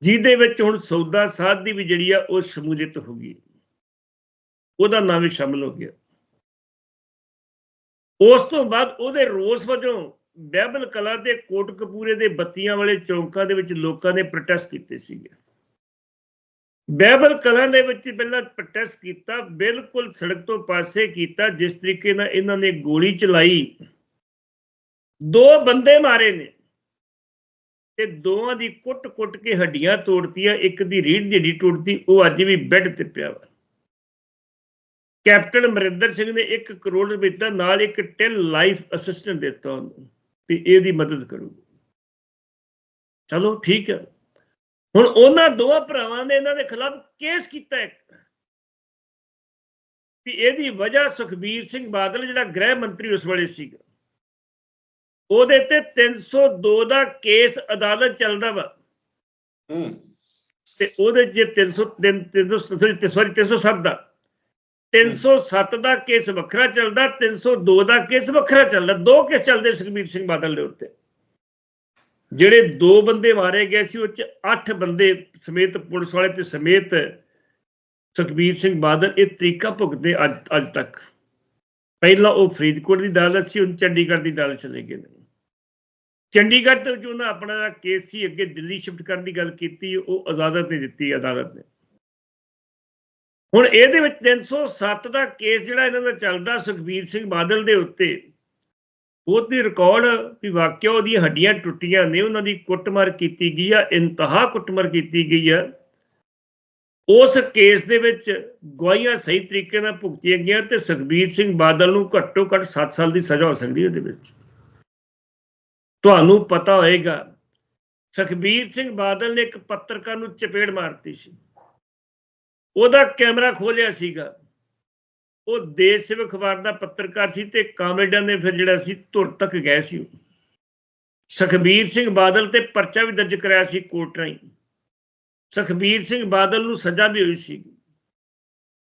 Speaker 2: ਜਿਹਦੇ ਵਿੱਚ ਹੁਣ ਸੌਦਾ ਸਾਧ ਦੀ ਵੀ ਜਿਹੜੀ ਆ, ਉਹ ਸ਼ਮੂਲੀਅਤ ਹੋ ਗਈ। ਉਹਦਾ ਨਾਮ ਵੀ ਸ਼ਾਮਲ ਹੋ ਗਿਆ। ਉਸ ਤੋਂ ਬਾਅਦ ਉਹਦੇ ਰੋਸ ਵਜੋਂ ਬਹਿਬਲ ਕਲਾ ਤੇ ਕੋਟਕਪੂਰੇ ਦੇ ਬੱਤੀਆਂ ਵਾਲੇ ਚੌਂਕਾਂ ਦੇ ਵਿੱਚ ਲੋਕਾਂ ਨੇ ਪ੍ਰੋਟੈਸਟ ਕੀਤੇ ਸੀਗੇ। ਬਹਿਬਲ ਕਲਾਂ ਦੇ ਵਿੱਚ ਪਹਿਲਾਂ ਪ੍ਰੋਟੈਸਟ ਕੀਤਾ, ਬਿਲਕੁਲ ਸੜਕ ਤੋਂ ਪਾਸੇ ਕੀਤਾ, ਜਿਸ ਤਰੀਕੇ ਨਾਲ ਇਹਨਾਂ ਨੇ ਗੋਲੀ ਚਲਾਈ। ਦੋ ਬੰਦੇ ਮਾਰੇ ਨੇ ਤੇ ਦੋਵਾਂ ਦੀ ਕੁੱਟ-ਕੁੱਟ ਕੇ ਹੱਡੀਆਂ ਤੋੜਤੀਆਂ, ਇੱਕ ਦੀ ਰੀੜ ਦੀ ਹੱਡੀ ਟੁੱਟਦੀ, ਉਹ ਅੱਜ ਵੀ ਬੈੱਡ ਤੇ ਪਿਆ ਵਾ। ਕੈਪਟਨ ਅਮਰਿੰਦਰ ਸਿੰਘ ਨੇ 1 ਕਰੋੜ ਰੁਪਏ ਦਿੱਤਾ ਨਾਲ ਇੱਕ ਟਿਲ ਲਾਈਫ ਅਸਿਸਟੈਂਟ ਦਿੱਤਾ ਉਹਨੂੰ। ਵੀ ਇਹਦੀ ਮਦਦ ਕਰੂ। ਚਲੋ ਠੀਕ ਹੈ। ਹੁਣ ਉਹਨਾਂ ਦੋਵਾਂ ਭਰਾਵਾਂ ਨੇ ਇਹਨਾਂ ਦੇ ਖਿਲਾਫ ਕੇਸ ਕੀਤਾ ਇੱਕ। ਵੀ ਇਹਦੀ ਵਜ੍ਹਾ ਸੁਖਬੀਰ ਸਿੰਘ ਬਾਦਲ ਜਿਹੜਾ ਗ੍ਰਹਿ ਮੰਤਰੀ ਉਸ ਵੇਲੇ ਸੀਗਾ। ਉਹਦੇ ਤੇ 302 ਦਾ ਕੇਸ ਅਦਾਲਤ ਚੱਲਦਾ ਵਾ।
Speaker 1: ਹੂੰ।
Speaker 2: ਤੇ ਉਹਦੇ ਜੇ 300 300 ਸੌਰੀ 307 ਦਾ। 307 ਦਾ ਕੇਸ ਵੱਖਰਾ ਚੱਲਦਾ 302 ਦਾ ਕੇਸ ਵੱਖਰਾ ਚੱਲਦਾ, ਦੋ ਕੇਸ ਚੱਲਦੇ ਸੁਖਬੀਰ ਸਿੰਘ ਬਾਦਲ ਦੇ ਉੱਤੇ। ਜਿਹੜੇ ਦੋ ਬੰਦੇ ਮਾਰੇ ਗਏ ਸੀ, ਉਹ ਚ 8 ਬੰਦੇ ਸਮੇਤ ਪੁਲਿਸ ਵਾਲੇ ਤੇ ਸਮੇਤ ਸੁਖਬੀਰ ਸਿੰਘ ਬਾਦਲ, ਇਹ ਤਰੀਕਾ ਭੁਗਤਦੇ ਅੱਜ ਅੱਜ ਤੱਕ। ਪਹਿਲਾਂ ਉਹ ਫਰੀਦਕੋਟ ਦੀ ਅਦਾਲਤ ਸੀ, ਹੁਣ ਚੰਡੀਗੜ੍ਹ ਦੀ ਅਦਾਲਤ ਚਲੇ ਗਏ ਨੇ। ਚੰਡੀਗੜ੍ਹ ਤੋਂ ਜੋ ਉਹਨਾਂ ਆਪਣਾ ਕੇਸ ਸੀ, ਅੱਗੇ ਦਿੱਲੀ ਸ਼ਿਫਟ ਕਰਨ ਦੀ ਗੱਲ ਕੀਤੀ, ਉਹ ਇਜਾਜ਼ਤ ਨਹੀਂ ਦਿੱਤੀ ਅਦਾਲਤ ਨੇ। ਹੁਣ ਇਹਦੇ ਵਿੱਚ 307 ਦਾ ਕੇਸ ਜਿਹੜਾ ਇਹਨਾਂ ਦਾ ਚੱਲਦਾ ਸੁਖਬੀਰ ਸਿੰਘ ਬਾਦਲ ਦੇ ਉੱਤੇ, ਉਹਦੀ ਰਿਕਾਰਡ ਵੀ ਵਾਕਿਆ ਉਹਦੀਆਂ ਹੱਡੀਆਂ ਟੁੱਟੀਆਂ ਨੇ, ਉਹਨਾਂ ਦੀ ਕੁੱਟਮਾਰ ਕੀਤੀ ਗਈ ਆ ਇੰਤਹਾ ਕੁੱਟਮਾਰ ਕੀਤੀ ਗਈ ਆ। ਉਸ ਕੇਸ ਦੇ ਵਿੱਚ ਗਵਾਹੀਆਂ ਸਹੀ ਤਰੀਕੇ ਨਾਲ ਭੁਗਤੀਆਂ ਗਈਆਂ ਤੇ ਸੁਖਬੀਰ ਸਿੰਘ ਬਾਦਲ ਨੂੰ ਘੱਟੋ ਘੱਟ 7 ਸਾਲ ਦੀ ਸਜ਼ਾ ਹੋ ਸਕਦੀ ਹੈ ਉਹਦੇ ਵਿੱਚ। ਤੁਹਾਨੂੰ ਪਤਾ ਹੋਏਗਾ, ਸੁਖਬੀਰ ਸਿੰਘ ਬਾਦਲ ਨੇ ਇੱਕ ਪੱਤਰਕਾਰ ਨੂੰ ਚਪੇੜ ਮਾਰਤੀ ਸੀ। ਉਹਦਾ ਕੈਮਰਾ ਖੋਲਿਆ ਸੀਗਾ। ਉਹ ਦੇਸ਼ ਸੇਵਕ ਅਖਬਾਰ ਦਾ ਪੱਤਰਕਾਰ ਸੀ ਤੇ ਕਾਮਰੇਡਾਂ ਨੇ ਫਿਰ ਜਿਹੜਾ ਸੀ ਧੁਰ ਤੱਕ ਗਏ ਸੀ ਸੁਖਬੀਰ ਸਿੰਘ ਬਾਦਲ ਤੇ ਪਰਚਾ ਵੀ ਦਰਜ ਕਰਾਇਆ ਸੀ ਕੋਰਟ ਰਾਹੀਂ। ਸੁਖਬੀਰ ਸਿੰਘ ਬਾਦਲ ਨੂੰ ਸਜ਼ਾ ਵੀ ਹੋਈ ਸੀ।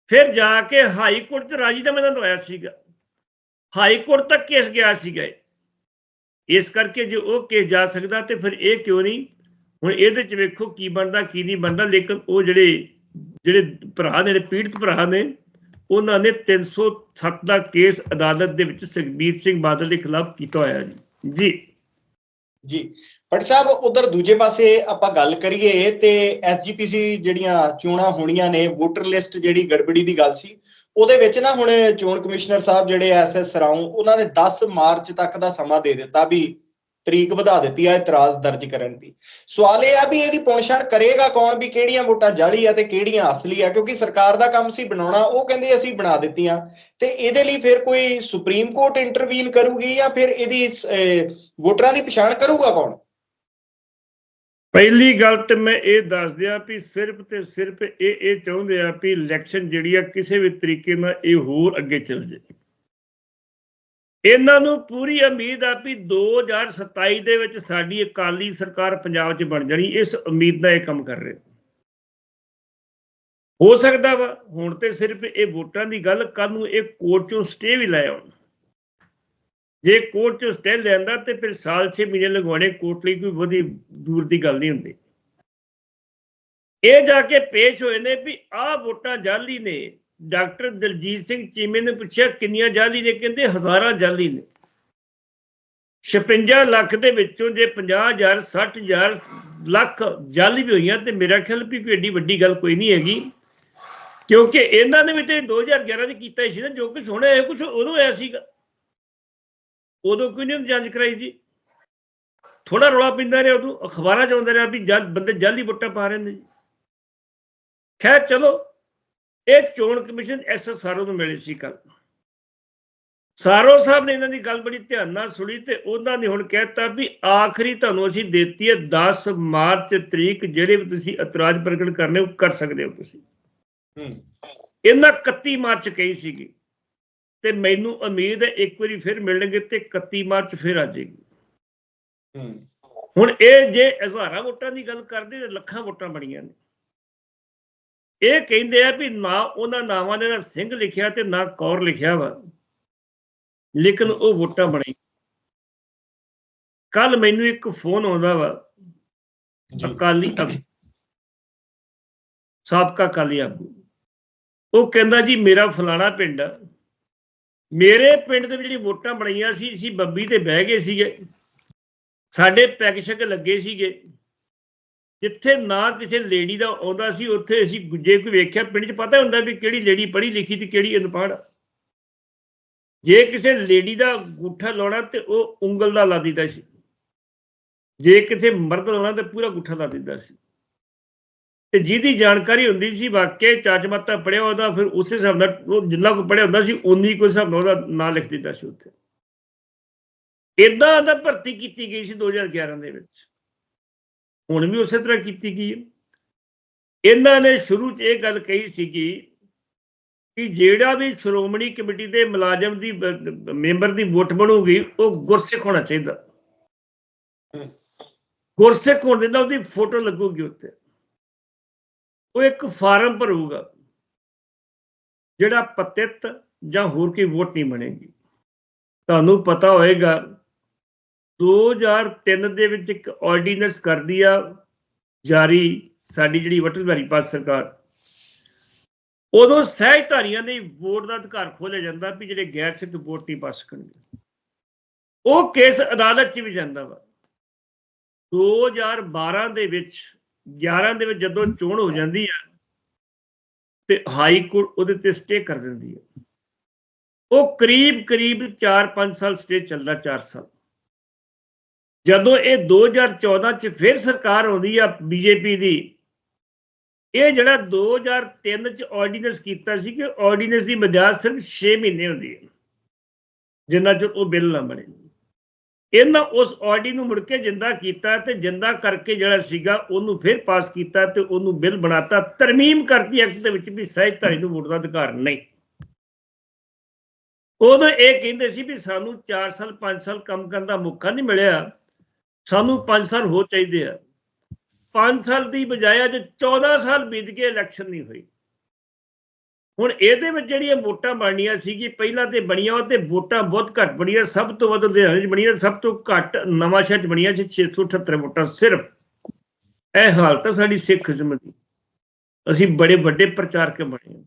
Speaker 2: ਫਿਰ ਜਾ ਕੇ ਹਾਈ ਕੋਰਟ 'ਚ ਰਾਜੀਨਾਮਾ ਨਾਲ ਹੋਇਆ ਸੀਗਾ। ਹਾਈ ਕੋਰਟ ਤੱਕ ਕੇਸ ਗਿਆ ਸੀਗਾ ਇਸ ਕਰਕੇ ਜੇ ਉਹ ਕੇਸ ਜਾ ਸਕਦਾ ਤੇ ਫਿਰ ਇਹ ਕਿਉਂ ਨਹੀਂ? ਹੁਣ ਇਹਦੇ 'ਚ ਵੇਖੋ ਕੀ ਬਣਦਾ, ਕੀ ਨਹੀਂ ਬਣਦਾ, ਲੇਕਿਨ ਉਹ ਜਿਹੜੇ ਜਿਹੜੇ ਭਰਾ ਨੇ ਪੀੜਤ ਭਰਾ ਨੇ, ਉਹਨਾਂ ਨੇ 307 ਦਾ ਕੇਸ ਅਦਾਲਤ ਦੇ ਵਿੱਚ ਸੁਖਬੀਰ ਸਿੰਘ ਬਾਦਲ ਦੇ ਖਿਲਾਫ ਕੀਤਾ ਹੋਇਆ ਜੀ। ਜੀ।
Speaker 1: ਜੀ। ਭੱਟ ਸਾਹਿਬ, ਉਧਰ ਦੂਜੇ ਪਾਸੇ ਆਪਾਂ ਗੱਲ ਕਰੀਏ ਤੇ ਐਸਜੀਪੀਸੀ ਜਿਹੜੀਆਂ ਚੋਣਾਂ ਹੋਣੀਆਂ ਨੇ, ਵੋਟਰ ਲਿਸਟ ਜਿਹੜੀ ਗੜਬੜੀ ਦੀ ਗੱਲ ਸੀ, ਉਹਦੇ ਵਿੱਚ ਨਾ ਹੁਣ ਚੋਣ ਕਮਿਸ਼ਨਰ ਸਾਹਿਬ ਜਿਹੜੇ ਐਸਐਸ ਸਰਾਉ ਉਹਨਾਂ ਨੇ 10 ਮਾਰਚ ਤੱਕ ਦਾ ਸਮਾਂ ਦੇ ਦਿੱਤਾ ਵੀ ਤਰੀਕ ਵਧਾ ਦਿੱਤੀ ਆ ਇਤਰਾਜ਼ ਦਰਜ ਕਰਨ ਦੀ। ਸਵਾਲ ਇਹ ਆ ਵੀ ਇਹਦੀ ਪੁਣਛਾਣ ਕਰੇਗਾ ਕੌਣ ਵੀ ਕਿਹੜੀਆਂ ਵੋਟਾਂ ਜਾਲੀ ਆ ਤੇ ਕਿਹੜੀਆਂ ਅਸਲੀ ਆ, ਕਿਉਂਕਿ ਸਰਕਾਰ ਦਾ ਕੰਮ ਸੀ ਬਣਾਉਣਾ, ਉਹ ਕਹਿੰਦੇ ਅਸੀਂ ਬਣਾ ਦਿੱਤੀਆਂ। ਤੇ ਇਹਦੇ ਲਈ ਫਿਰ ਕੋਈ ਸੁਪਰੀਮ ਕੋਰਟ ਇੰਟਰਵੀਨ ਕਰੂਗੀ ਜਾਂ ਫਿਰ ਇਹਦੀ ਵੋਟਰਾਂ ਦੀ ਪਛਾਣ ਕਰੂਗਾ ਕੌਣ?
Speaker 2: ਪਹਿਲੀ ਗੱਲ ਤੇ ਮੈਂ ਇਹ ਦੱਸ ਦਿਆਂ ਵੀ ਸਿਰਫ ਤੇ ਸਿਰਫ ਇਹ ਇਹ ਚਾਹੁੰਦੇ ਆ ਵੀ ਇਲੈਕਸ਼ਨ ਜਿਹੜੀ ਆ, ਕਿਸੇ ਵੀ ਤਰੀਕੇ ਨਾਲ ਇਹ ਹੋਰ ਅੱਗੇ ਚੱਲ ਜੇ ਇਹਨਾਂ ਨੂੰ ਪੂਰੀ ਉਮੀਦ ਆ ਵੀ 2027 ਦੇ ਵਿੱਚ ਸਾਡੀ ਅਕਾਲੀ ਸਰਕਾਰ ਪੰਜਾਬ 'ਚ ਬਣ ਜਾਣੀ, ਇਸ ਉਮੀਦ ਦਾ ਇਹ ਕੰਮ ਕਰ ਰਹੇ ਹੋ ਸਕਦਾ ਵਾ, ਹੁਣ ਤੇ ਸਿਰਫ ਇਹ ਵੋਟਾਂ ਦੀ ਗੱਲ ਕੱਲ ਨੂੰ ਇਹ ਕੋਰਟ 'ਚੋਂ ਸਟੇ ਵੀ ਲੈ ਆਉਣ। ਜੇ ਕੋਰਟ 'ਚੋਂ ਸਟੇ ਲੈਂਦਾ ਤੇ ਫਿਰ ਸਾਲ 6 ਮਹੀਨੇ ਲਗਵਾਉਣੇ, ਕੋਰਟ ਲਈ ਕੋਈ ਬਹੁਤੀ ਦੂਰ ਦੀ ਗੱਲ ਨਹੀਂ ਹੁੰਦੀ। ਇਹ ਜਾ ਕੇ ਪੇਸ਼ ਹੋਏ ਨੇ ਵੀ ਆਹ ਵੋਟਾਂ ਜਾਲੀ ਨੇ ਡਾਕਟਰ ਦਲਜੀਤ ਸਿੰਘ ਚੀਮੇ ਨੇ ਪੁੱਛਿਆ, ਕਿੰਨੀਆਂ ਜਾਲੀ ਨੇ? ਕਹਿੰਦੇ ਹਜ਼ਾਰਾਂ ਜਾਲੀ ਨੇ। 56 ਲੱਖ ਦੇ ਵਿੱਚੋਂ ਜੇ 50000 60000 ਲੱਖ ਜਾਲੀ ਵੀ ਹੋਈਆਂ, ਤੇ ਮੇਰਾ ਖਿਆਲ ਵੀ ਕੋਈ ਏਡੀ ਵੱਡੀ ਗੱਲ ਕੋਈ ਨਹੀਂ ਹੈਗੀ। ਕਿਉਂਕਿ ਇਹਨਾਂ ਨੇ ਵੀ ਤੇ 2011 ਚ ਕੀਤਾ ਸੀ ਨਾ, ਜੋ ਕੁਝ ਹੋਣਾ ਇਹ ਕੁਝ ਉਦੋਂ ਹੋਇਆ ਸੀਗਾ। ਉਦੋਂ ਕੋਈ ਨਹੀਂ ਜਾਂਚ ਕਰਾਈ ਸੀ। ਥੋੜਾ ਰੌਲਾ ਪੈਂਦਾ ਰਿਹਾ ਉਦੋਂ, ਅਖਬਾਰਾਂ ਚ ਆਉਂਦਾ ਰਿਹਾ ਵੀ ਜਲ ਬੰਦੇ ਜਲਦੀ ਵੋਟਾਂ ਪਾ ਰਹੇ ਨੇ। ਜੀ ਖੈਰ, ਚਲੋ ਇਹ ਚੋਣ ਕਮਿਸ਼ਨ ਐਸਐਸ ਸਾਰੋ ਨੂੰ ਮਿਲੇ ਸੀ ਕੱਲ ਸਾਰੋ ਸਾਹਿਬ ਨੇ ਇਹਨਾਂ ਦੀ ਗੱਲ ਬੜੀ ਧਿਆਨ ਨਾਲ ਸੁਣੀ ਤੇ ਉਹਨਾਂ ਨੇ ਹੁਣ ਕਹਿਤਾ ਵੀ ਆਖਰੀ ਤੁਹਾਨੂੰ ਅਸੀਂ ਦਿੱਤੀ ਹੈ 10 ਮਾਰਚ ਤਰੀਕ ਜਿਹੜੇ ਵੀ ਤੁਸੀਂ ਇਤਰਾਜ਼ ਪ੍ਰਗਟ ਕਰਨੇ ਉਹ ਕਰ ਸਕਦੇ ਹੋ ਤੁਸੀਂ।
Speaker 1: ਹੂੰ।
Speaker 2: ਇਹਨਾਂ 31 ਮਾਰਚ ਕਹੀ ਸੀਗੀ। ਤੇ ਮੈਨੂੰ ਉਮੀਦ ਹੈ ਇੱਕ ਵਾਰੀ ਫਿਰ ਮਿਲਣਗੇ ਤੇ 31 ਮਾਰਚ ਫਿਰ ਆ ਜਾਏਗੀ।
Speaker 1: ਹੂੰ।
Speaker 2: ਹੁਣ ਇਹ ਜੇ ਹਜ਼ਾਰਾਂ ਵੋਟਾਂ ਦੀ ਗੱਲ ਕਰਦੇ ਲੱਖਾਂ ਵੋਟਾਂ ਬਣੀਆਂ ਨੇ। ਇਹ ਕਹਿੰਦੇ ਆ ਵੀ ਨਾ ਉਹਨਾਂ ਨਾਵਾਂ ਦੇ ਨਾਲ ਸਿੰਘ ਲਿਖਿਆ ਤੇ ਨਾ ਕੌਰ ਲਿਖਿਆ ਵਾ। ਲੇਕਿਨ ਉਹ ਵੋਟਾਂ ਬਣੀ। ਕੱਲ ਮੈਨੂੰ ਇੱਕ ਫੋਨ ਆਉਂਦਾ ਵਾ। ਅਕਾਲੀ ਸਾਬਕਾ ਅਕਾਲੀ ਆਗੂ। ਉਹ ਕਹਿੰਦਾ ਜੀ, ਮੇਰਾ ਫਲਾਣਾ ਪਿੰਡ ਆ। ਮੇਰੇ ਪਿੰਡ ਦੇ ਜਿਹੜੀ ਵੋਟਾਂ ਬਣੀਆਂ ਸੀ, ਅਸੀਂ ਬੱਬੀ ਤੇ ਬਹਿ ਗਏ ਸੀਗੇ। ਸਾਡੇ ਪੈਗ ਸ਼ੈਗ ਲੱਗੇ ਸੀਗੇ। ਜਿੱਥੇ ਨਾ ਕਿਸੇ ਲੇਡੀ ਦਾ ਆਉਂਦਾ ਸੀ, ਉੱਥੇ ਅਸੀਂ ਜੇ ਕੋਈ ਵੇਖਿਆ, ਪਿੰਡ 'ਚ ਪਤਾ ਹੁੰਦਾ ਵੀ ਕਿਹੜੀ ਲੇਡੀ ਪੜ੍ਹੀ ਲਿਖੀ ਤੇ ਕਿਹੜੀ ਅਨਪੜ੍ਹ। ਜੇ ਕਿਸੇ ਲੇਡੀ ਦਾ ਗੁੱਠਾ ਲਾਉਣਾ ਤੇ ਉਹ ਉਂਗਲ ਦਾ ਲਾ ਦਿੰਦਾ ਸੀ। ਜੇ ਕਿਸੇ ਮਰਦ ਲਾਉਣਾ ਤੇ ਪੂਰਾ ਗੁੱਠਾ ਲਾ ਦਿੰਦਾ ਸੀ। ਤੇ ਜਿਹਦੀ ਜਾਣਕਾਰੀ ਹੁੰਦੀ ਸੀ, ਵਾਕਿਆ ਹੀ ਚੱਜ ਪੜਿਆ ਉਹਦਾ, ਫਿਰ ਉਸੇ ਹਿਸਾਬ ਨਾਲ ਉਹ ਜਿੰਨਾ ਕੋ ਪੜਿਆ ਹੁੰਦਾ ਸੀ ਉਨੀ ਕੋਈ ਹਿਸਾਬ ਨਾਲ ਉਹਦਾ ਨਾਂ ਲਿਖ ਦਿੰਦਾ ਸੀ ਉੱਥੇ। ਇਦਾਂ ਦਾ ਭਰਤੀ ਕੀਤੀ ਗਈ ਸੀ 2011 ਦੇ ਵਿੱਚ। ਹੁਣ ਵੀ ਉਸੇ ਤਰ੍ਹਾਂ ਕੀਤੀ ਗਈ ਹੈ। ਇਹਨਾਂ ਨੇ ਸ਼ੁਰੂ 'ਚ ਇਹ ਗੱਲ ਕਹੀ ਸੀਗੀ ਕਿ ਜਿਹੜਾ ਵੀ ਸ਼੍ਰੋਮਣੀ ਕਮੇਟੀ ਦੇ ਮੁਲਾਜ਼ਮ ਦੀ ਮੈਂਬਰ ਦੀ ਵੋਟ ਬਣੂਗੀ ਉਹ ਗੁਰਸਿੱਖ ਹੋਣਾ ਚਾਹੀਦਾ। ਗੁਰਸਿੱਖ ਹੋਣ ਦੇ ਨਾਲ ਉਹਦੀ ਫੋਟੋ ਲੱਗੂਗੀ ਉੱਤੇ। ਉਹ ਇੱਕ ਫਾਰਮ ਭਰੂਗਾ ਜਿਹੜਾ ਪਤਿਤ ਜਾਂ ਹੋਰ ਕੋਈ ਵੋਟ ਨਹੀਂ ਬਣੇਗੀ। ਤੁਹਾਨੂੰ ਪਤਾ ਹੋਏਗਾ 2003 ਦੇ ਵਿੱਚ ਇੱਕ ਆਰਡੀਨੈਂਸ ਕਰਦੀ ਆ ਜਾਰੀ ਸਾਡੀ ਜਿਹੜੀ ਵਟਲ ਬਿਹਾਰੀ ਪਾਸ ਸਰਕਾਰ। ਉਦੋਂ ਸਹਿਜਧਾਰੀਆਂ ਦੇ ਵੋਟ ਦਾ ਅਧਿਕਾਰ ਖੋਲਿਆ ਜਾਂਦਾ ਵੀ ਜਿਹੜੇ ਗੈਰ ਸਿੱਖ ਵੋਟ ਨਹੀਂ ਪਾ ਸਕਣਗੇ। ਉਹ ਕੇਸ ਅਦਾਲਤ 'ਚ ਵੀ ਜਾਂਦਾ ਵਾ। 2012 ਦੇ ਵਿੱਚ 11 ਦੇ ਵਿੱਚ ਜਦੋਂ ਚੋਣ ਹੋ ਜਾਂਦੀ ਆ ਤੇ ਹਾਈ ਕੋਰਟ ਉਹਦੇ ਤੇ ਸਟੇ ਕਰ ਦਿੰਦੀ ਆ। ਉਹ ਕਰੀਬ ਕਰੀਬ 4-5 ਸਾਲ ਸਟੇ ਚੱਲਦਾ 4 ਸਾਲ। ਜਦੋਂ ਇਹ 2014 ਚ ਫਿਰ ਸਰਕਾਰ ਆਉਂਦੀ ਆ ਬੀਜੇਪੀ ਦੀ, ਇਹ ਜਿਹੜਾ 2003 ਚ ਆਰਡੀਨੈਂਸ ਕੀਤਾ ਸੀ ਕਿ ਆਰਡੀਨੈਂਸ ਦੀ ਮਿਆਦ ਸਿਰਫ 6 ਮਹੀਨੇ ਹੁੰਦੀ ਹੈ, ਜਿੰਨਾ ਚਿਰ ਉਹ ਬਿੱਲ ਨਾ ਬਣੇ। ਇਹਨਾਂ ਉਸ ਆਰਡੀ ਨੂੰ ਮੁੜ ਕੇ ਜਿੰਦਾ ਕੀਤਾ ਤੇ ਜਿੰਦਾ ਕਰਕੇ ਜਿਹੜਾ ਸੀਗਾ ਉਹਨੂੰ ਫਿਰ ਪਾਸ ਕੀਤਾ ਤੇ ਉਹਨੂੰ ਬਿੱਲ ਬਣਾਤਾ। ਤਰਮੀਮ ਕਰਤੀ ਐਕਟ ਦੇ ਵਿੱਚ ਵੀ ਸਹਿਜਧਾਰੀ ਨੂੰ ਵੋਟ ਦਾ ਅਧਿਕਾਰ ਨਹੀਂ। ਉਦੋਂ ਇਹ ਕਹਿੰਦੇ ਸੀ ਵੀ ਸਾਨੂੰ 4 ਸਾਲ 5 ਸਾਲ ਕੰਮ ਕਰਨ ਦਾ ਮੌਕਾ ਨਹੀਂ ਮਿਲਿਆ। ਸਾਨੂੰ 5 ਸਾਲ ਹੋ ਚਾਹੀਦੇ ਆ। 5 ਸਾਲ ਦੀ ਬਜਾਏ ਅੱਜ 14 ਸਾਲ ਬੀਤ ਗਏ ਇਲੈਕਸ਼ਨ ਨਹੀਂ ਹੋਈ ਹੁਣ ਇਹਦੇ ਵਿੱਚ ਜਿਹੜੀਆਂ ਵੋਟਾਂ ਬਣਨੀਆਂ ਸੀਗੀ ਪਹਿਲਾਂ ਤੇ ਬਣੀਆਂ ਉਹ ਤੇ ਵੋਟਾਂ ਬਹੁਤ ਘੱਟ ਬਣੀਆਂ, ਸਭ ਤੋਂ ਵੱਧ ਲੁਧਿਆਣੇ 'ਚ ਬਣੀਆਂ, ਸਭ ਤੋਂ ਘੱਟ ਨਵਾਂ ਸ਼ਹਿਰ 'ਚ ਬਣੀਆਂ ਸੀ 678 ਵੋਟਾਂ ਸਿਰਫ। ਇਹ ਹਾਲਤ ਹੈ ਸਾਡੀ ਸਿੱਖ ਕਿਸਮ ਦੀ। ਅਸੀਂ ਬੜੇ ਵੱਡੇ ਪ੍ਰਚਾਰਕ ਬਣੇ।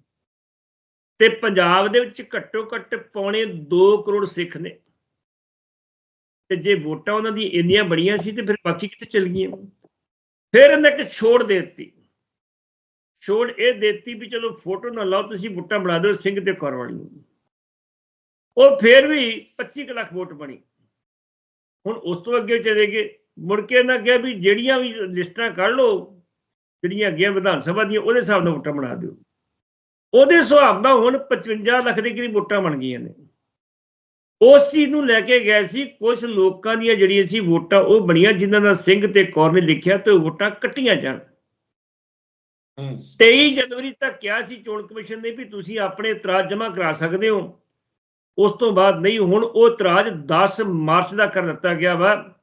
Speaker 2: ਤੇ ਪੰਜਾਬ ਦੇ ਵਿੱਚ ਘੱਟੋ ਘੱਟ ਪੌਣੇ 2 ਕਰੋੜ ਸਿੱਖ ਨੇ। ਤੇ ਜੇ ਵੋਟਾਂ ਉਹਨਾਂ ਦੀ ਇੰਨੀਆਂ ਬੜੀਆਂ ਸੀ ਤੇ ਫਿਰ ਬਾਕੀ ਕਿੱਥੇ ਚਲ ਗਈਆਂ? ਫਿਰ ਇਹਨਾਂ ਇੱਕ ਛੋੜ ਦੇ ਦਿੱਤੀ। ਛੋੜ ਇਹ ਦਿੱਤੀ ਵੀ ਚਲੋ ਫੋਟੋ ਨਾ ਲਾਓ, ਤੁਸੀਂ ਵੋਟਾਂ ਬਣਾ ਦਿਓ, ਸਿੰਘ ਤੇ ਕੌਰ ਵਾਲੀ ਉਹ ਫਿਰ ਵੀ 25 ਕੁ ਲੱਖ ਵੋਟ ਬਣੀ। ਹੁਣ ਉਸ ਤੋਂ ਅੱਗੇ ਚਲੇ ਗਏ। ਮੁੜ ਕੇ ਇਹਨਾਂ ਕਿਹਾ ਵੀ ਜਿਹੜੀਆਂ ਵੀ ਲਿਸਟਾਂ ਕੱਢ ਲਓ, ਜਿਹੜੀਆਂ ਅੱਗੀਆਂ ਵਿਧਾਨ ਸਭਾ ਦੀਆਂ, ਉਹਦੇ ਹਿਸਾਬ ਨਾਲ ਵੋਟਾਂ ਬਣਾ ਦਿਓ। ਉਹਦੇ ਹਿਸਾਬ ਨਾਲ ਹੁਣ 55 ਲੱਖ ਦੇ ਕਰੀਬ ਵੋਟਾਂ ਬਣ ਗਈਆਂ ਨੇ। ਉਸ ਚੀਜ਼ ਨੂੰ ਲੈ ਕੇ ਗਏ ਸੀ ਕੁਝ ਲੋਕਾਂ ਦੀਆਂ ਜਿਹੜੀਆਂ ਸੀ ਵੋਟਾਂ ਉਹ ਬਣੀਆਂ ਜਿਨ੍ਹਾਂ ਦਾ ਸਿੰਘ ਤੇ ਕੌਰ ਨੇ ਲਿਖਿਆ ਤੇ ਵੋਟਾਂ ਕੱਟੀਆਂ ਜਾਣ।
Speaker 1: ਹੂੰ।
Speaker 2: 23 ਜਨਵਰੀ ਤੱਕ ਕਿਹਾ ਸੀ ਚੋਣ ਕਮਿਸ਼ਨ ਨੇ ਵੀ ਤੁਸੀਂ ਆਪਣੇ ਇਤਰਾਜ਼ ਜਮ੍ਹਾਂ ਕਰਾ ਸਕਦੇ ਹੋ। ਉਸ ਤੋਂ ਬਾਅਦ ਨਹੀਂ ਹੁਣ ਉਹ ਇਤਰਾਜ਼ 10 ਮਾਰਚ ਦਾ ਕਰ ਦਿੱਤਾ ਗਿਆ ਵਾ।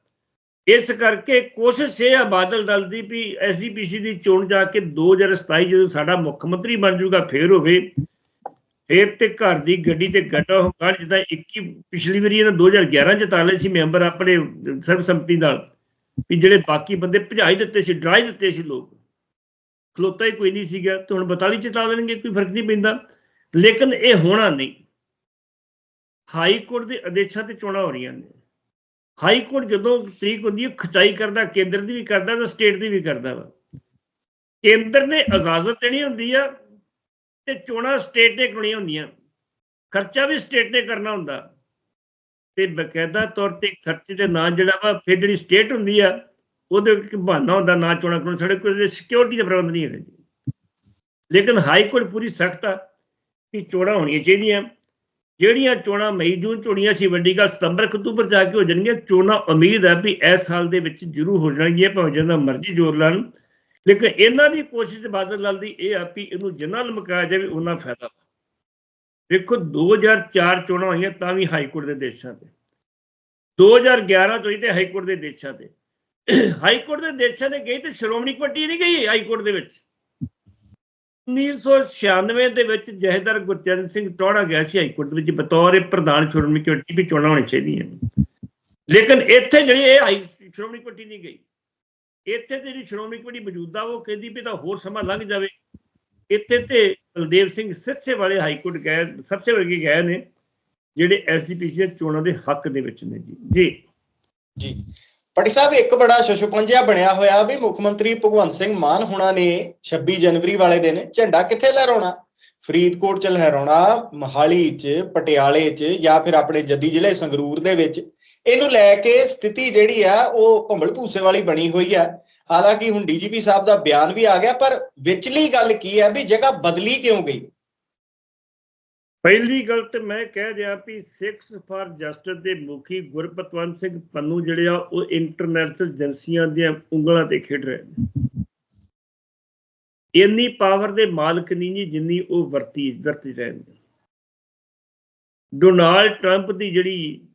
Speaker 2: ਇਸ ਕਰਕੇ ਕੋਸ਼ਿਸ਼ ਇਹ ਆ ਬਾਦਲ ਦਲ ਦੀ ਵੀ ਐਸਜੀਪੀਸੀ ਦੀ ਚੋਣ ਜਾ ਕੇ 2027 ਜਦੋਂ ਸਾਡਾ ਮੁੱਖ ਮੰਤਰੀ ਬਣ ਜਾਊਗਾ ਫੇਰ ਹੋਵੇ। ਫੇਰ ਤੇ ਘਰ ਦੀ ਗੱਡੀ ਤੇ ਗੱਡਾ ਹੋਗਾ ਜਿੱਦਾਂ 21 ਪਿਛਲੀ ਵਾਰੀ ਇਹਦਾ 2011 ਚ ਤਾਲੇ ਸੀ ਮੈਂਬਰ ਆਪਣੇ ਸਰਬਸੰਮਤੀ ਨਾਲ, ਵੀ ਜਿਹੜੇ ਬਾਕੀ ਬੰਦੇ ਭਜਾਈ ਦਿੱਤੇ ਸੀ, ਡਰਾਈ ਦਿੱਤੇ ਸੀ ਲੋਕ। ਖਲੋਤਾ ਹੀ ਕੋਈ ਨਹੀਂ ਸੀਗਾ, ਤੇ ਹੁਣ 42 ਚ ਤਾ ਦੇਣਗੇ ਕੋਈ ਫ਼ਰਕ ਨਹੀਂ ਪੈਂਦਾ। ਲੇਕਿਨ ਇਹ ਹੋਣਾ ਨਹੀਂ। ਹਾਈ ਕੋਰਟ ਦੇ ਆਦੇਸ਼ਾਂ ਤੇ ਚੋਣਾਂ ਹੋ ਰਹੀਆਂ ਨੇ। ਹਾਈ ਕੋਰਟ ਜਦੋਂ ਤਰੀਕ ਹੁੰਦੀ ਹੈ, ਖਚਾਈ ਕਰਦਾ, ਕੇਂਦਰ ਦੀ ਵੀ ਕਰਦਾ ਤੇ ਸਟੇਟ ਦੀ ਵੀ ਕਰਦਾ ਵਾ। ਕੇਂਦਰ ਨੇ ਇਜਾਜ਼ਤ ਦੇਣੀ ਹੁੰਦੀ ਆ ਤੇ ਚੋਣਾਂ ਸਟੇਟ ਨੇ ਕਰਾਉਣੀਆਂ ਹੁੰਦੀਆਂ। ਖਰਚਾ ਵੀ ਸਟੇਟ ਨੇ ਕਰਨਾ ਹੁੰਦਾ। ਤੇ ਬਕਾਇਦਾ ਤੌਰ ਤੇ ਖਰਚੇ ਦੇ ਨਾਂ ਜਿਹੜਾ ਵਾ, ਫਿਰ ਜਿਹੜੀ ਸਟੇਟ ਹੁੰਦੀ ਆ, ਉਹਦੇ ਇੱਕ ਬਹਾਨਾ ਹੁੰਦਾ ਨਾ ਚੋਣਾਂ ਕਰਾਉਣ ਸਾਡੇ ਕੋਲ ਸਿਕਿਉਰਿਟੀ ਦਾ ਪ੍ਰਬੰਧ ਨਹੀਂ ਹੈ ਲੇਕਿਨ ਹਾਈ ਕੋਰਟ ਪੂਰੀ ਸਖਤ ਆ ਕਿ ਚੋਣਾਂ ਹੋਣੀਆਂ ਚਾਹੀਦੀਆਂ। ਜਿਹੜੀਆਂ ਚੋਣਾਂ ਮਈ ਜੂਨ ਚ ਹੋਣੀਆਂ ਸੀ, ਵੱਡੀ ਗੱਲ ਸਤੰਬਰ ਅਕਤੂਬਰ ਜਾ ਕੇ ਹੋ ਜਾਣਗੀਆਂ। ਚੋਣਾਂ ਉਮੀਦ ਹੈ ਵੀ ਇਸ ਸਾਲ ਦੇ ਵਿੱਚ ਜ਼ਰੂਰ ਹੋ ਜਾਣਗੀਆਂ, ਭਾਵੇਂ ਜਿੰਨਾ ਮਰਜ਼ੀ ਜ਼ੋਰ ਲਾਣ। ਲੇਕਿਨ ਇਹਨਾਂ ਦੀ ਕੋਸ਼ਿਸ਼ ਬਾਦਲ ਲਾਲ ਦੀ ਇਹ ਆ ਵੀ ਇਹਨੂੰ ਜਿੰਨਾ ਲਮਕਾਇਆ ਜਾਵੇ ਉਹਨਾਂ ਫਾਇਦਾ ਵੇਖੋ 2004 ਚੋਣਾਂ ਹੋਈਆਂ, ਤਾਂ ਵੀ ਹਾਈ ਕੋਰਟ ਦੇ ਦੇਸ਼ਾਂ ਤੇ। 2011 ਤੋਂ ਹੀ ਤੇ ਹਾਈ ਕੋਰਟ ਦੇ ਦੇਸ਼ਾਂ ਤੇ। ਹਾਈ ਕੋਰਟ ਦੇ ਦੇਸ਼ਾਂ 'ਤੇ ਗਈ ਤੇ ਸ਼੍ਰੋਮਣੀ ਕਮੇਟੀ ਨਹੀਂ ਗਈ ਹਾਈ ਕੋਰਟ ਦੇ ਵਿੱਚ। 1996 ਦੇ ਵਿੱਚ ਜਹੇਦਾਰ ਗੁਰਚਰਨ ਸਿੰਘ ਟੋੜਾ ਗਿਆ ਸੀ ਹਾਈ ਕੋਰਟ ਦੇ ਵਿੱਚ, ਬਤੌਰ ਇਹ ਪ੍ਰਧਾਨ ਸ਼੍ਰੋਮਣੀ ਕਮੇਟੀ ਵੀ ਚੋਣਾਂ ਹੋਣੀ ਚਾਹੀਦੀਆਂ ਲੇਕਿਨ ਇੱਥੇ ਜਿਹੜੀ ਇਹ ਹਾਈ ਸ਼੍ਰੋਮਣੀ ਕਮੇਟੀ ਨਹੀਂ ਗਈ। ਇੱਥੇ ਜਿਹੜੀ ਸ਼੍ਰੋਮਣੀ ਕਮੇਟੀ ਮੌਜੂਦਾ ਉਹ ਕਹਿੰਦੀ ਵੀ ਤਾਂ ਹੋਰ ਸਮਾਂ ਲੰਘ ਜਾਵੇ। ਇੱਥੇ ਤੇ ਬਲਦੇਵ ਸਿੰਘ ਸਿਰਸੇ ਵਾਲੇ ਹਾਈ ਕੋਰਟ ਗਏ, ਸਰਸੇ ਵਰਗੇ ਗਏ ਨੇ, ਜਿਹੜੇ ਐਸਜੀਪੀਸੀ ਚੋਣਾਂ ਦੇ ਹੱਕ ਦੇ ਵਿੱਚ ਨੇ ਜੀ। ਜੀ।
Speaker 1: ਜੀ। ਪਟੀ ਸਾਹਿਬ, ਇੱਕ ਬੜਾ ਸ਼ਸ਼ਪੰਜਿਆ ਬਣਿਆ ਹੋਇਆ ਵੀ ਮੁੱਖ ਮੰਤਰੀ ਭਗਵੰਤ ਸਿੰਘ ਮਾਨ ਹੁਣਾਂ ਨੇ 26 ਜਨਵਰੀ ਵਾਲੇ ਦਿਨ ਝੰਡਾ ਕਿੱਥੇ ਲਹਿਰਾਉਣਾ? ਫਰੀਦਕੋਟ ਚ ਲਹਿਰਾਉਣਾ, ਮਹਾਲੀ ਚ, ਪਟਿਆਲੇ ਚ ਜਾਂ ਫਿਰ ਆਪਣੇ ਜੱਦੀ ਜ਼ਿਲ੍ਹੇ ਸੰਗਰੂਰ ਦੇ ਵਿੱਚ ਇਹਨੂੰ ਲੈ ਕੇ ਸਥਿਤੀ ਜਿਹੜੀ ਆ, ਉਹ ਭੰਬਲ ਭੂਸੇ ਵਾਲੀ ਬਣੀ ਹੋਈ ਆ। ਹਾਲਾਂਕਿ ਹੁਣ ਡੀਜੀਪੀ ਸਾਹਿਬ ਦਾ ਬਿਆਨ ਵੀ ਆ ਗਿਆ, ਪਰ ਵਿਚਲੀ ਗੱਲ ਕੀ ਹੈ ਵੀ ਜਗ੍ਹਾ ਬਦਲੀ ਕਿਉਂ ਗਈ?
Speaker 2: ਪਹਿਲੀ ਗੱਲ ਤੇ ਮੈਂ ਕਹਿ ਦਿਆਂ ਵੀ ਸਿੱਖਸ ਫਾਰ ਜਸਟਿਸ ਦੇ ਮੁਖੀ ਗੁਰਪਤਵੰਤ ਸਿੰਘ ਪੰਨੂ ਜਿਹੜੇ ਆ, ਉਹ ਇੰਟਰਨੈਸ਼ਨਲ ਏਜੰਸੀਆਂ ਦੀਆਂ ਉਂਗਲਾਂ ਤੇ ਖੇਡ ਰਹੇ ਨੇ। ਇੰਨੀ ਪਾਵਰ ਦੇ ਮਾਲਕ ਨਹੀਂ ਜੀ ਜਿੰਨੀ ਉਹ ਵਰਤੀ ਵਰਤੀ ਰਹੇ ਨੇ। ਡੋਨਾਲਡ ਟਰੰਪ ਦੀ ਜਿਹੜੀ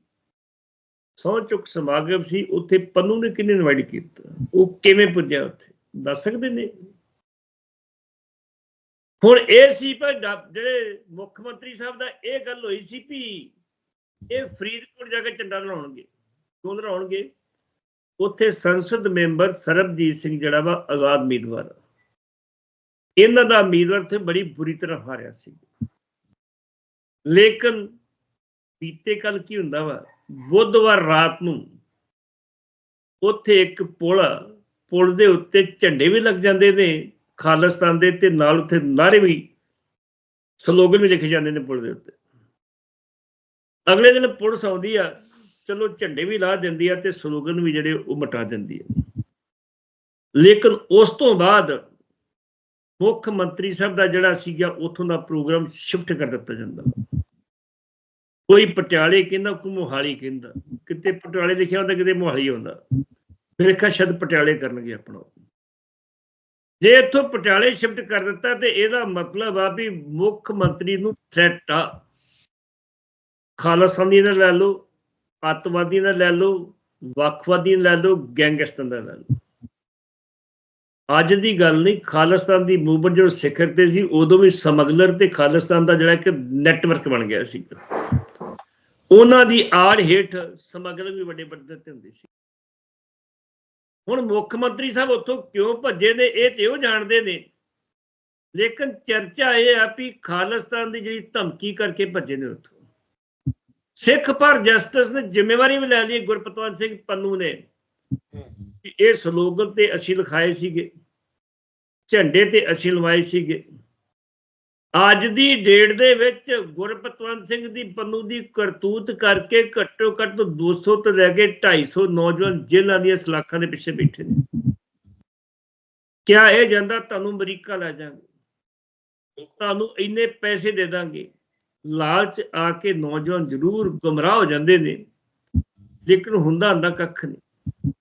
Speaker 2: ਸਹੁੰ ਚੁੱਕ ਸਮਾਗਮ ਸੀ, ਉੱਥੇ ਪੰਨੂ ਨੇ ਕਿੰਨੇ ਇਨਵਾਈਟ ਕੀਤਾ? ਉਹ ਕਿਵੇਂ ਪੁੱਜਿਆ ਉੱਥੇ? ਦੱਸ ਸਕਦੇ ਨੇ? ਹੁਣ ਇਹ ਸੀ ਪਰ ਜਿਹੜੇ ਮੁੱਖ ਮੰਤਰੀ ਸਾਹਿਬ ਦਾ ਇਹ ਗੱਲ ਹੋਈ ਸੀ ਵੀ ਇਹ ਫਰੀਦਕੋਟ ਜਾ ਕੇ ਝੰਡਾ ਲਾਉਣਗੇ ਕਿਉਂ ਲਹਾਉਣਗੇ ਉੱਥੇ ਸੰਸਦ ਮੈਂਬਰ ਸਰਬਜੀਤ ਸਿੰਘ ਜਿਹੜਾ ਵਾ, ਆਜ਼ਾਦ ਉਮੀਦਵਾਰ ਆ। ਇਹਨਾਂ ਦਾ ਉਮੀਦਵਾਰ ਉੱਥੇ ਬੜੀ ਬੁਰੀ ਤਰ੍ਹਾਂ ਹਾਰਿਆ ਸੀ। ਲੇਕਿਨ ਬੀਤੇ ਕੱਲ ਕੀ ਹੁੰਦਾ ਵਾ? ਬੁੱਧਵਾਰ ਰਾਤ ਨੂੰ ਉੱਥੇ ਇੱਕ ਪੁਲ ਆ, ਪੁਲ ਦੇ ਉੱਤੇ ਝੰਡੇ ਵੀ ਲੱਗ ਜਾਂਦੇ ਨੇ ਖਾਲਿਸਤਾਨ ਦੇ ਤੇ ਨਾਲ ਉੱਥੇ ਨਾਰੇ ਵੀ ਸਲੋਗਨ ਵੀ ਲਿਖੇ ਜਾਂਦੇ ਨੇ ਪੁਲ ਦੇ ਉੱਤੇ। ਅਗਲੇ ਦਿਨ ਪੁਲਿਸ ਆਉਂਦੀ ਆ ਚਲੋ ਝੰਡੇ ਵੀ ਲਾ ਦਿੰਦੀ ਆ ਤੇ ਸਲੋਗਨ ਵੀ ਜਿਹੜੇ ਉਹ ਮਟਾ ਦਿੰਦੀ ਆ। ਲੇਕਿਨ ਉਸ ਤੋਂ ਬਾਅਦ ਮੁੱਖ ਮੰਤਰੀ ਸਾਹਿਬ ਦਾ ਜਿਹੜਾ ਸੀਗਾ ਉਥੋਂ ਦਾ ਪ੍ਰੋਗਰਾਮ ਸ਼ਿਫਟ ਕਰ ਦਿੱਤਾ ਜਾਂਦਾ। ਕੋਈ ਪਟਿਆਲੇ ਕਹਿੰਦਾ, ਕੋਈ ਮੋਹਾਲੀ ਕਹਿੰਦਾ। ਕਿਤੇ ਪਟਿਆਲੇ ਲਿਖਿਆ ਹੁੰਦਾ, ਕਿਤੇ ਮੋਹਾਲੀ ਹੁੰਦਾ। ਮੇਰੇ ਖਿਆਲ ਸ਼ਾਇਦ ਪਟਿਆਲੇ ਕਰਨਗੇ ਆਪਣਾ। ਜੇ ਇੱਥੋਂ ਪਟਿਆਲੇ ਸ਼ਿਫਟ ਕਰ ਦਿੱਤਾ ਤੇ ਇਹਦਾ ਮਤਲਬ ਆ ਵੀ ਮੁੱਖ ਮੰਤਰੀ ਨੂੰ ਥ੍ਰੈਟ ਆ। ਖਾਲਸਾਨੀ ਦਾ ਲੈ ਲਓ, ਅੱਤਵਾਦੀ ਨਾਲ ਲੈ ਲਓ, ਵੱਖਵਾਦੀ ਦਾ ਲੈ ਲਓ, ਗੈਂਗਸਟਰ ਨਾਲ ਲੈ ਲਓ। ਅੱਜ ਦੀ ਗੱਲ ਨਹੀਂ ਖਾਲਿਸਤਾਨ ਦੀ ਮੂਵਮੈਂਟ ਜਦੋਂ ਸਿਖਰ ਤੇ ਸੀ, ਉਦੋਂ ਵੀ ਸਮਗਲਰ ਤੇ ਖਾਲਿਸਤਾਨ ਦਾ ਜਿਹੜਾ ਇੱਕ ਨੈਟਵਰਕ ਬਣ ਗਿਆ ਸੀ। ਉਹਨਾਂ ਦੀ ਆੜ ਹੇਠ ਸਮਗਲਰ ਵੀ ਵੱਡੇ ਪੱਧਰ ਤੇ ਹੁੰਦੇ ਸੀ। ਹੁਣ ਮੁੱਖ ਮੰਤਰੀ ਸਾਹਿਬ ਉੱਥੋਂ ਕਿਉਂ ਭੱਜੇ ਨੇ ਇਹ ਤੇ ਉਹ ਜਾਣਦੇ ਨੇ। ਲੇਕਿਨ ਚਰਚਾ ਇਹ ਆ ਵੀ ਖਾਲਿਸਤਾਨ ਦੀ ਜਿਹੜੀ ਧਮਕੀ ਕਰਕੇ ਭੱਜੇ ਨੇ ਉੱਥੋਂ। ਸਿੱਖ ਪਰ ਜਸਟਿਸ ਨੇ ਜ਼ਿੰਮੇਵਾਰੀ ਵੀ ਲੈ ਲਈ ਗੁਰਪਤਵੰਤ ਸਿੰਘ ਪੰਨੂ ਨੇ। ਇਹ ਸਲੋਗਨ ਤੇ ਅਸੀਂ ਲਿਖਾਏ ਸੀਗੇ। ਝੰਡੇ ਤੇ ਅਸੀਂ ਲਵਾਏ ਸੀਗੇ। ਅੱਜ ਦੀ ਡੇਟ ਦੇ ਵਿੱਚ ਗੁਰਪਤਵੰਤ ਸਿੰਘ ਦੀ ਪੰਨੂ ਦੀ ਕਰਤੂਤ ਕਰਕੇ ਘੱਟੋ ਘੱਟ 200 ਤੋਂ ਲੈ ਕੇ 250 ਨੌਜਵਾਨ ਜੇਲ੍ਹਾਂ ਦੀਆਂ ਸਲਾਖਾਂ ਦੇ ਪਿੱਛੇ ਬੈਠੇ ਨੇ। ਕਿਆ ਇਹ ਜਾਂਦਾ? ਤੁਹਾਨੂੰ ਅਮਰੀਕਾ ਲੈ ਜਾਵਾਂਗੇ। ਤੁਹਾਨੂੰ ਇੰਨੇ ਪੈਸੇ ਦੇ ਦਾਂਗੇ। ਲਾਲਚ ਆ ਕੇ ਨੌਜਵਾਨ ਜ਼ਰੂਰ ਗੁੰਮਰਾਹ ਹੋ ਜਾਂਦੇ ਨੇ। ਲੇਕਿਨ ਹੁੰਦਾ ਹੁੰਦਾ ਕੱਖ ਨਹੀਂ।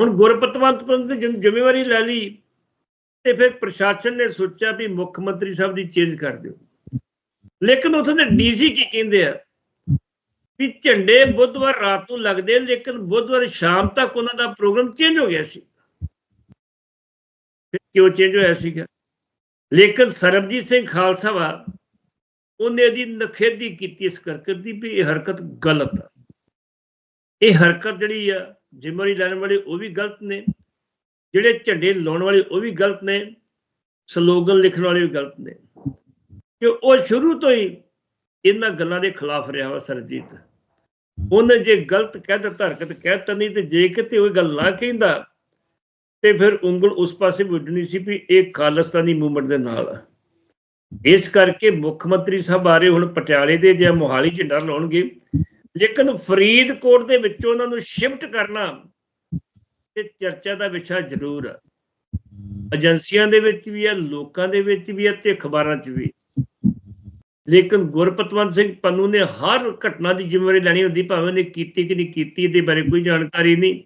Speaker 2: ਹੁਣ ਗੁਰਪਤਵੰਤ ਪੰਤ ਨੇ ਜ਼ਿੰਮ- ਜ਼ਿੰਮੇਵਾਰੀ ਲੈ ਲਈ। ਤੇ ਫਿਰ ਪ੍ਰਸ਼ਾਸਨ ਨੇ ਸੋਚਿਆ ਵੀ ਮੁੱਖ ਮੰਤਰੀ ਸਾਹਿਬ ਦੀ ਚੇਂਜ ਕਰ ਦਿਓ। ਲੇਕਿਨ ਉੱਥੇ ਦੇ ਡੀਸੀ ਕੀ ਕਹਿੰਦੇ ਆ? ਵੀ ਝੰਡੇ ਬੁੱਧਵਾਰ ਰਾਤ ਨੂੰ ਲੱਗਦੇ ਲੇਕਿਨ ਬੁੱਧਵਾਰ ਸ਼ਾਮ ਤੱਕ ਉਹਨਾਂ ਦਾ ਪ੍ਰੋਗਰਾਮ ਚੇਂਜ ਹੋ ਗਿਆ ਸੀ। ਫਿਰ ਕਿਉਂ ਚੇਂਜ ਹੋਇਆ ਸੀਗਾ? ਲੇਕਿਨ ਸਰਬਜੀਤ ਸਿੰਘ ਖਾਲਸਾ ਵਾ, ਉਹਨੇ ਇਹਦੀ ਨਖੇਦੀ ਕੀਤੀ ਇਸ ਕਰਕੇ ਦੀ ਵੀ ਇਹ ਹਰਕਤ ਗਲਤ ਆ। ਇਹ ਹਰਕਤ ਜਿਹੜੀ ਆ ਜ਼ਿੰਮੇਵਾਰੀ ਲੈਣ ਵਾਲੇ ਉਹ ਵੀ ਗਲਤ ਨੇ। ਜਿਹੜੇ ਝੰਡੇ ਲਾਉਣ ਵਾਲੇ ਉਹ ਵੀ ਗਲਤ ਨੇ, ਸਲੋਗਨ ਲਿਖਣ ਵਾਲੇ ਵੀ ਗਲਤ ਨੇ। ਕਿ ਉਹ ਸ਼ੁਰੂ ਤੋਂ ਹੀ ਇਹਨਾਂ ਗੱਲਾਂ ਦੇ ਖਿਲਾਫ ਰਿਹਾ ਵਾ ਸਰਜੀਤ ਉਹਨੇ ਜੇ ਗਲਤ ਕਹਿ ਦਿੱਤਾ, ਹਰਕਤ ਕਹਿ ਦਿੱਤਾ ਨਹੀਂ, ਤੇ ਜੇ ਕਿਤੇ ਉਹ ਗੱਲ ਨਾ ਕਹਿੰਦਾ, ਤੇ ਫਿਰ ਉਂਗਲ ਉਸ ਪਾਸੇ ਵੀ ਉੱਡਣੀ ਸੀ ਵੀ ਇਹ ਖਾਲਿਸਤਾਨੀ ਮੂਵਮੈਂਟ ਦੇ ਨਾਲ ਆ। ਇਸ ਕਰਕੇ ਮੁੱਖ ਮੰਤਰੀ ਸਾਹਿਬ ਆ ਰਹੇ ਹੁਣ ਪਟਿਆਲੇ ਦੇ ਜਾਂ ਮੋਹਾਲੀ ਝੰਡਾ ਲਾਉਣਗੇ। ਲੇਕਿਨ ਫਰੀਦਕੋਟ ਦੇ ਵਿੱਚੋਂ ਉਹਨਾਂ ਨੂੰ ਸ਼ਿਫਟ ਕਰਨਾ ਤੇ ਚਰਚਾ ਦਾ ਵਿਸ਼ਾ ਜ਼ਰੂਰ ਆ। ਏਜੰਸੀਆਂ ਦੇ ਵਿੱਚ ਵੀ ਆ, ਲੋਕਾਂ ਦੇ ਵਿੱਚ ਵੀ ਆ ਤੇ ਅਖਬਾਰਾਂ 'ਚ ਵੀ। ਲੇਕਿਨ ਗੁਰਪਤਵੰਤ ਸਿੰਘ ਪੰਨੂ ਨੇ ਹਰ ਘਟਨਾ ਦੀ ਜ਼ਿੰਮੇਵਾਰੀ ਲੈਣੀ ਹੁੰਦੀ, ਭਾਵੇਂ ਨੇ ਕੀਤੀ ਕਿ ਨਹੀਂ ਕੀਤੀ, ਇਹਦੇ ਬਾਰੇ ਕੋਈ ਜਾਣਕਾਰੀ ਨਹੀਂ।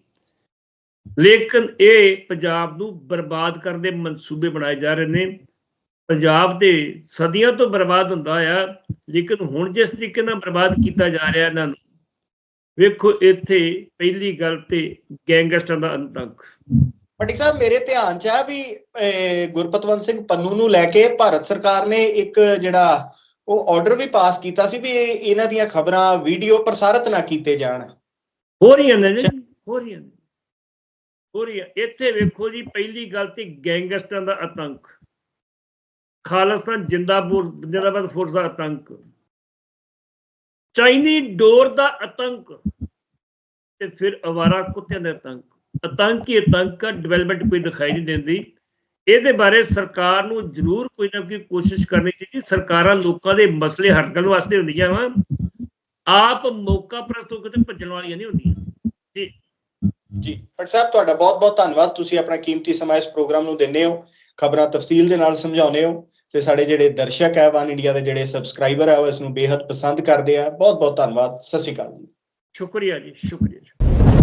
Speaker 2: ਲੇਕਿਨ ਇਹ ਪੰਜਾਬ ਨੂੰ ਬਰਬਾਦ ਕਰਨ ਦੇ ਮਨਸੂਬੇ ਬਣਾਏ ਜਾ ਰਹੇ ਨੇ। ਪੰਜਾਬ ਦੇ ਸਦੀਆਂ ਤੋਂ ਬਰਬਾਦ ਹੁੰਦਾ ਆ ਲੇਕਿਨ ਹੁਣ ਜਿਸ ਤਰੀਕੇ ਨਾਲ ਬਰਬਾਦ ਕੀਤਾ ਜਾ ਰਿਹਾ ਇਹਨਾਂ ਨੂੰ ਵੇਖੋ ਇੱਥੇ ਪਹਿਲੀ ਗੱਲ ਤੇ ਗੈਂਗਸਟਰਾਂ ਦਾ ਅੰਤਕ
Speaker 1: ਪਟੀ ਸਾਹਿਬ ਮੇਰੇ ਧਿਆਨ ਚ ਆ ਵੀ ਗੁਰਪਤਵੰਤ ਸਿੰਘ ਪੰਨੂ ਨੂੰ ਲੈ ਕੇ ਭਾਰਤ ਸਰਕਾਰ ਨੇ ਇੱਕ ਜਿਹੜਾ ਉਹ ਆਰਡਰ ਵੀ ਪਾਸ ਕੀਤਾ ਸੀ ਵੀ ਇਹ- ਇਹਨਾਂ ਦੀਆਂ ਖਬਰਾਂ ਵੀਡੀਓ ਪ੍ਰਸਾਰਿਤ ਨਾ ਕੀਤੇ ਜਾਣ।
Speaker 2: ਹੋ ਰਹੀਆਂ ਨੇ ਜੀ ਹੋ ਰਹੀਆਂ ਨੇ। ਹੋ ਰਹੀਆਂ। ਇੱਥੇ ਵੇਖੋ ਜੀ ਪਹਿਲੀ ਗੱਲ ਤੇ ਗੈਂਗਸਟਰਾਂ ਦਾ ਆਤੰਕ ਖਾਲਿਸਤਾਨ ਜਿੰਦਾਪੁਰ ਜਿੰਦਾਬਾਦ ਫੋਰਸ ਦਾ ਆਤੰਕ ਚਾਈਨੀ ਡੋਰ ਦਾ ਆਤੰਕ ਤੇ ਫਿਰ ਅਵਾਰਾ ਕੁੱਤਿਆਂ ਦੇ ਆਤੰਕ ਆਤੰਕ ਹੀ ਆਤੰਕ ਡਿਵੈਲਪਮੈਂਟ ਕੋਈ ਦਿਖਾਈ ਨਹੀਂ ਦਿੰਦੀ। ਇਹਦੇ ਬਾਰੇ ਸਰਕਾਰ ਨੂੰ ਜ਼ਰੂਰ ਕੋਈ ਨਾ ਕੋਈ ਕੋਸ਼ਿਸ਼ ਕਰਨੀ ਚਾਹੀਦੀ। ਸਰਕਾਰਾਂ ਲੋਕਾਂ ਦੇ ਮਸਲੇ ਹੱਲ ਕਰਨ ਵਾਸਤੇ ਹੁੰਦੀਆਂ ਵਾ। ਆਪ ਮੌਕਾ ਪ੍ਰਸਤ ਹੋ ਕੇ ਭੱਜਣ ਵਾਲੀਆਂ ਨਹੀਂ ਹੁੰਦੀਆਂ।
Speaker 1: ਜੀ। ਭੱਟ ਸਾਹਿਬ, ਤੁਹਾਡਾ ਬਹੁਤ-ਬਹੁਤ ਧੰਨਵਾਦ। ਤੁਸੀਂ ਆਪਣਾ ਕੀਮਤੀ ਸਮਾਂ ਇਸ ਪ੍ਰੋਗਰਾਮ ਨੂੰ ਦਿੰਦੇ ਹੋ। ਖਬਰਾਂ ਤਫਸੀਲ ਦੇ ਨਾਲ ਸਮਝਾਉਂਦੇ ਹੋ। ਤੇ ਸਾਡੇ ਜਿਹੜੇ ਦਰਸ਼ਕ ਹੈ ਵਨ ਇੰਡੀਆ ਦੇ ਜਿਹੜੇ ਸਬਸਕ੍ਰਾਈਬਰ ਹੈ ਉਹ ਇਸ ਨੂੰ ਬੇहद ਪਸੰਦ ਕਰਦੇ ਆ। ਬਹੁਤ-ਬਹੁਤ ਧੰਨਵਾਦ। ਸਤਿ ਸ਼੍ਰੀ ਅਕਾਲ ਜੀ।
Speaker 2: ਸ਼ੁਕਰੀਆ ਜੀ, ਸ਼ੁਕਰੀਆ।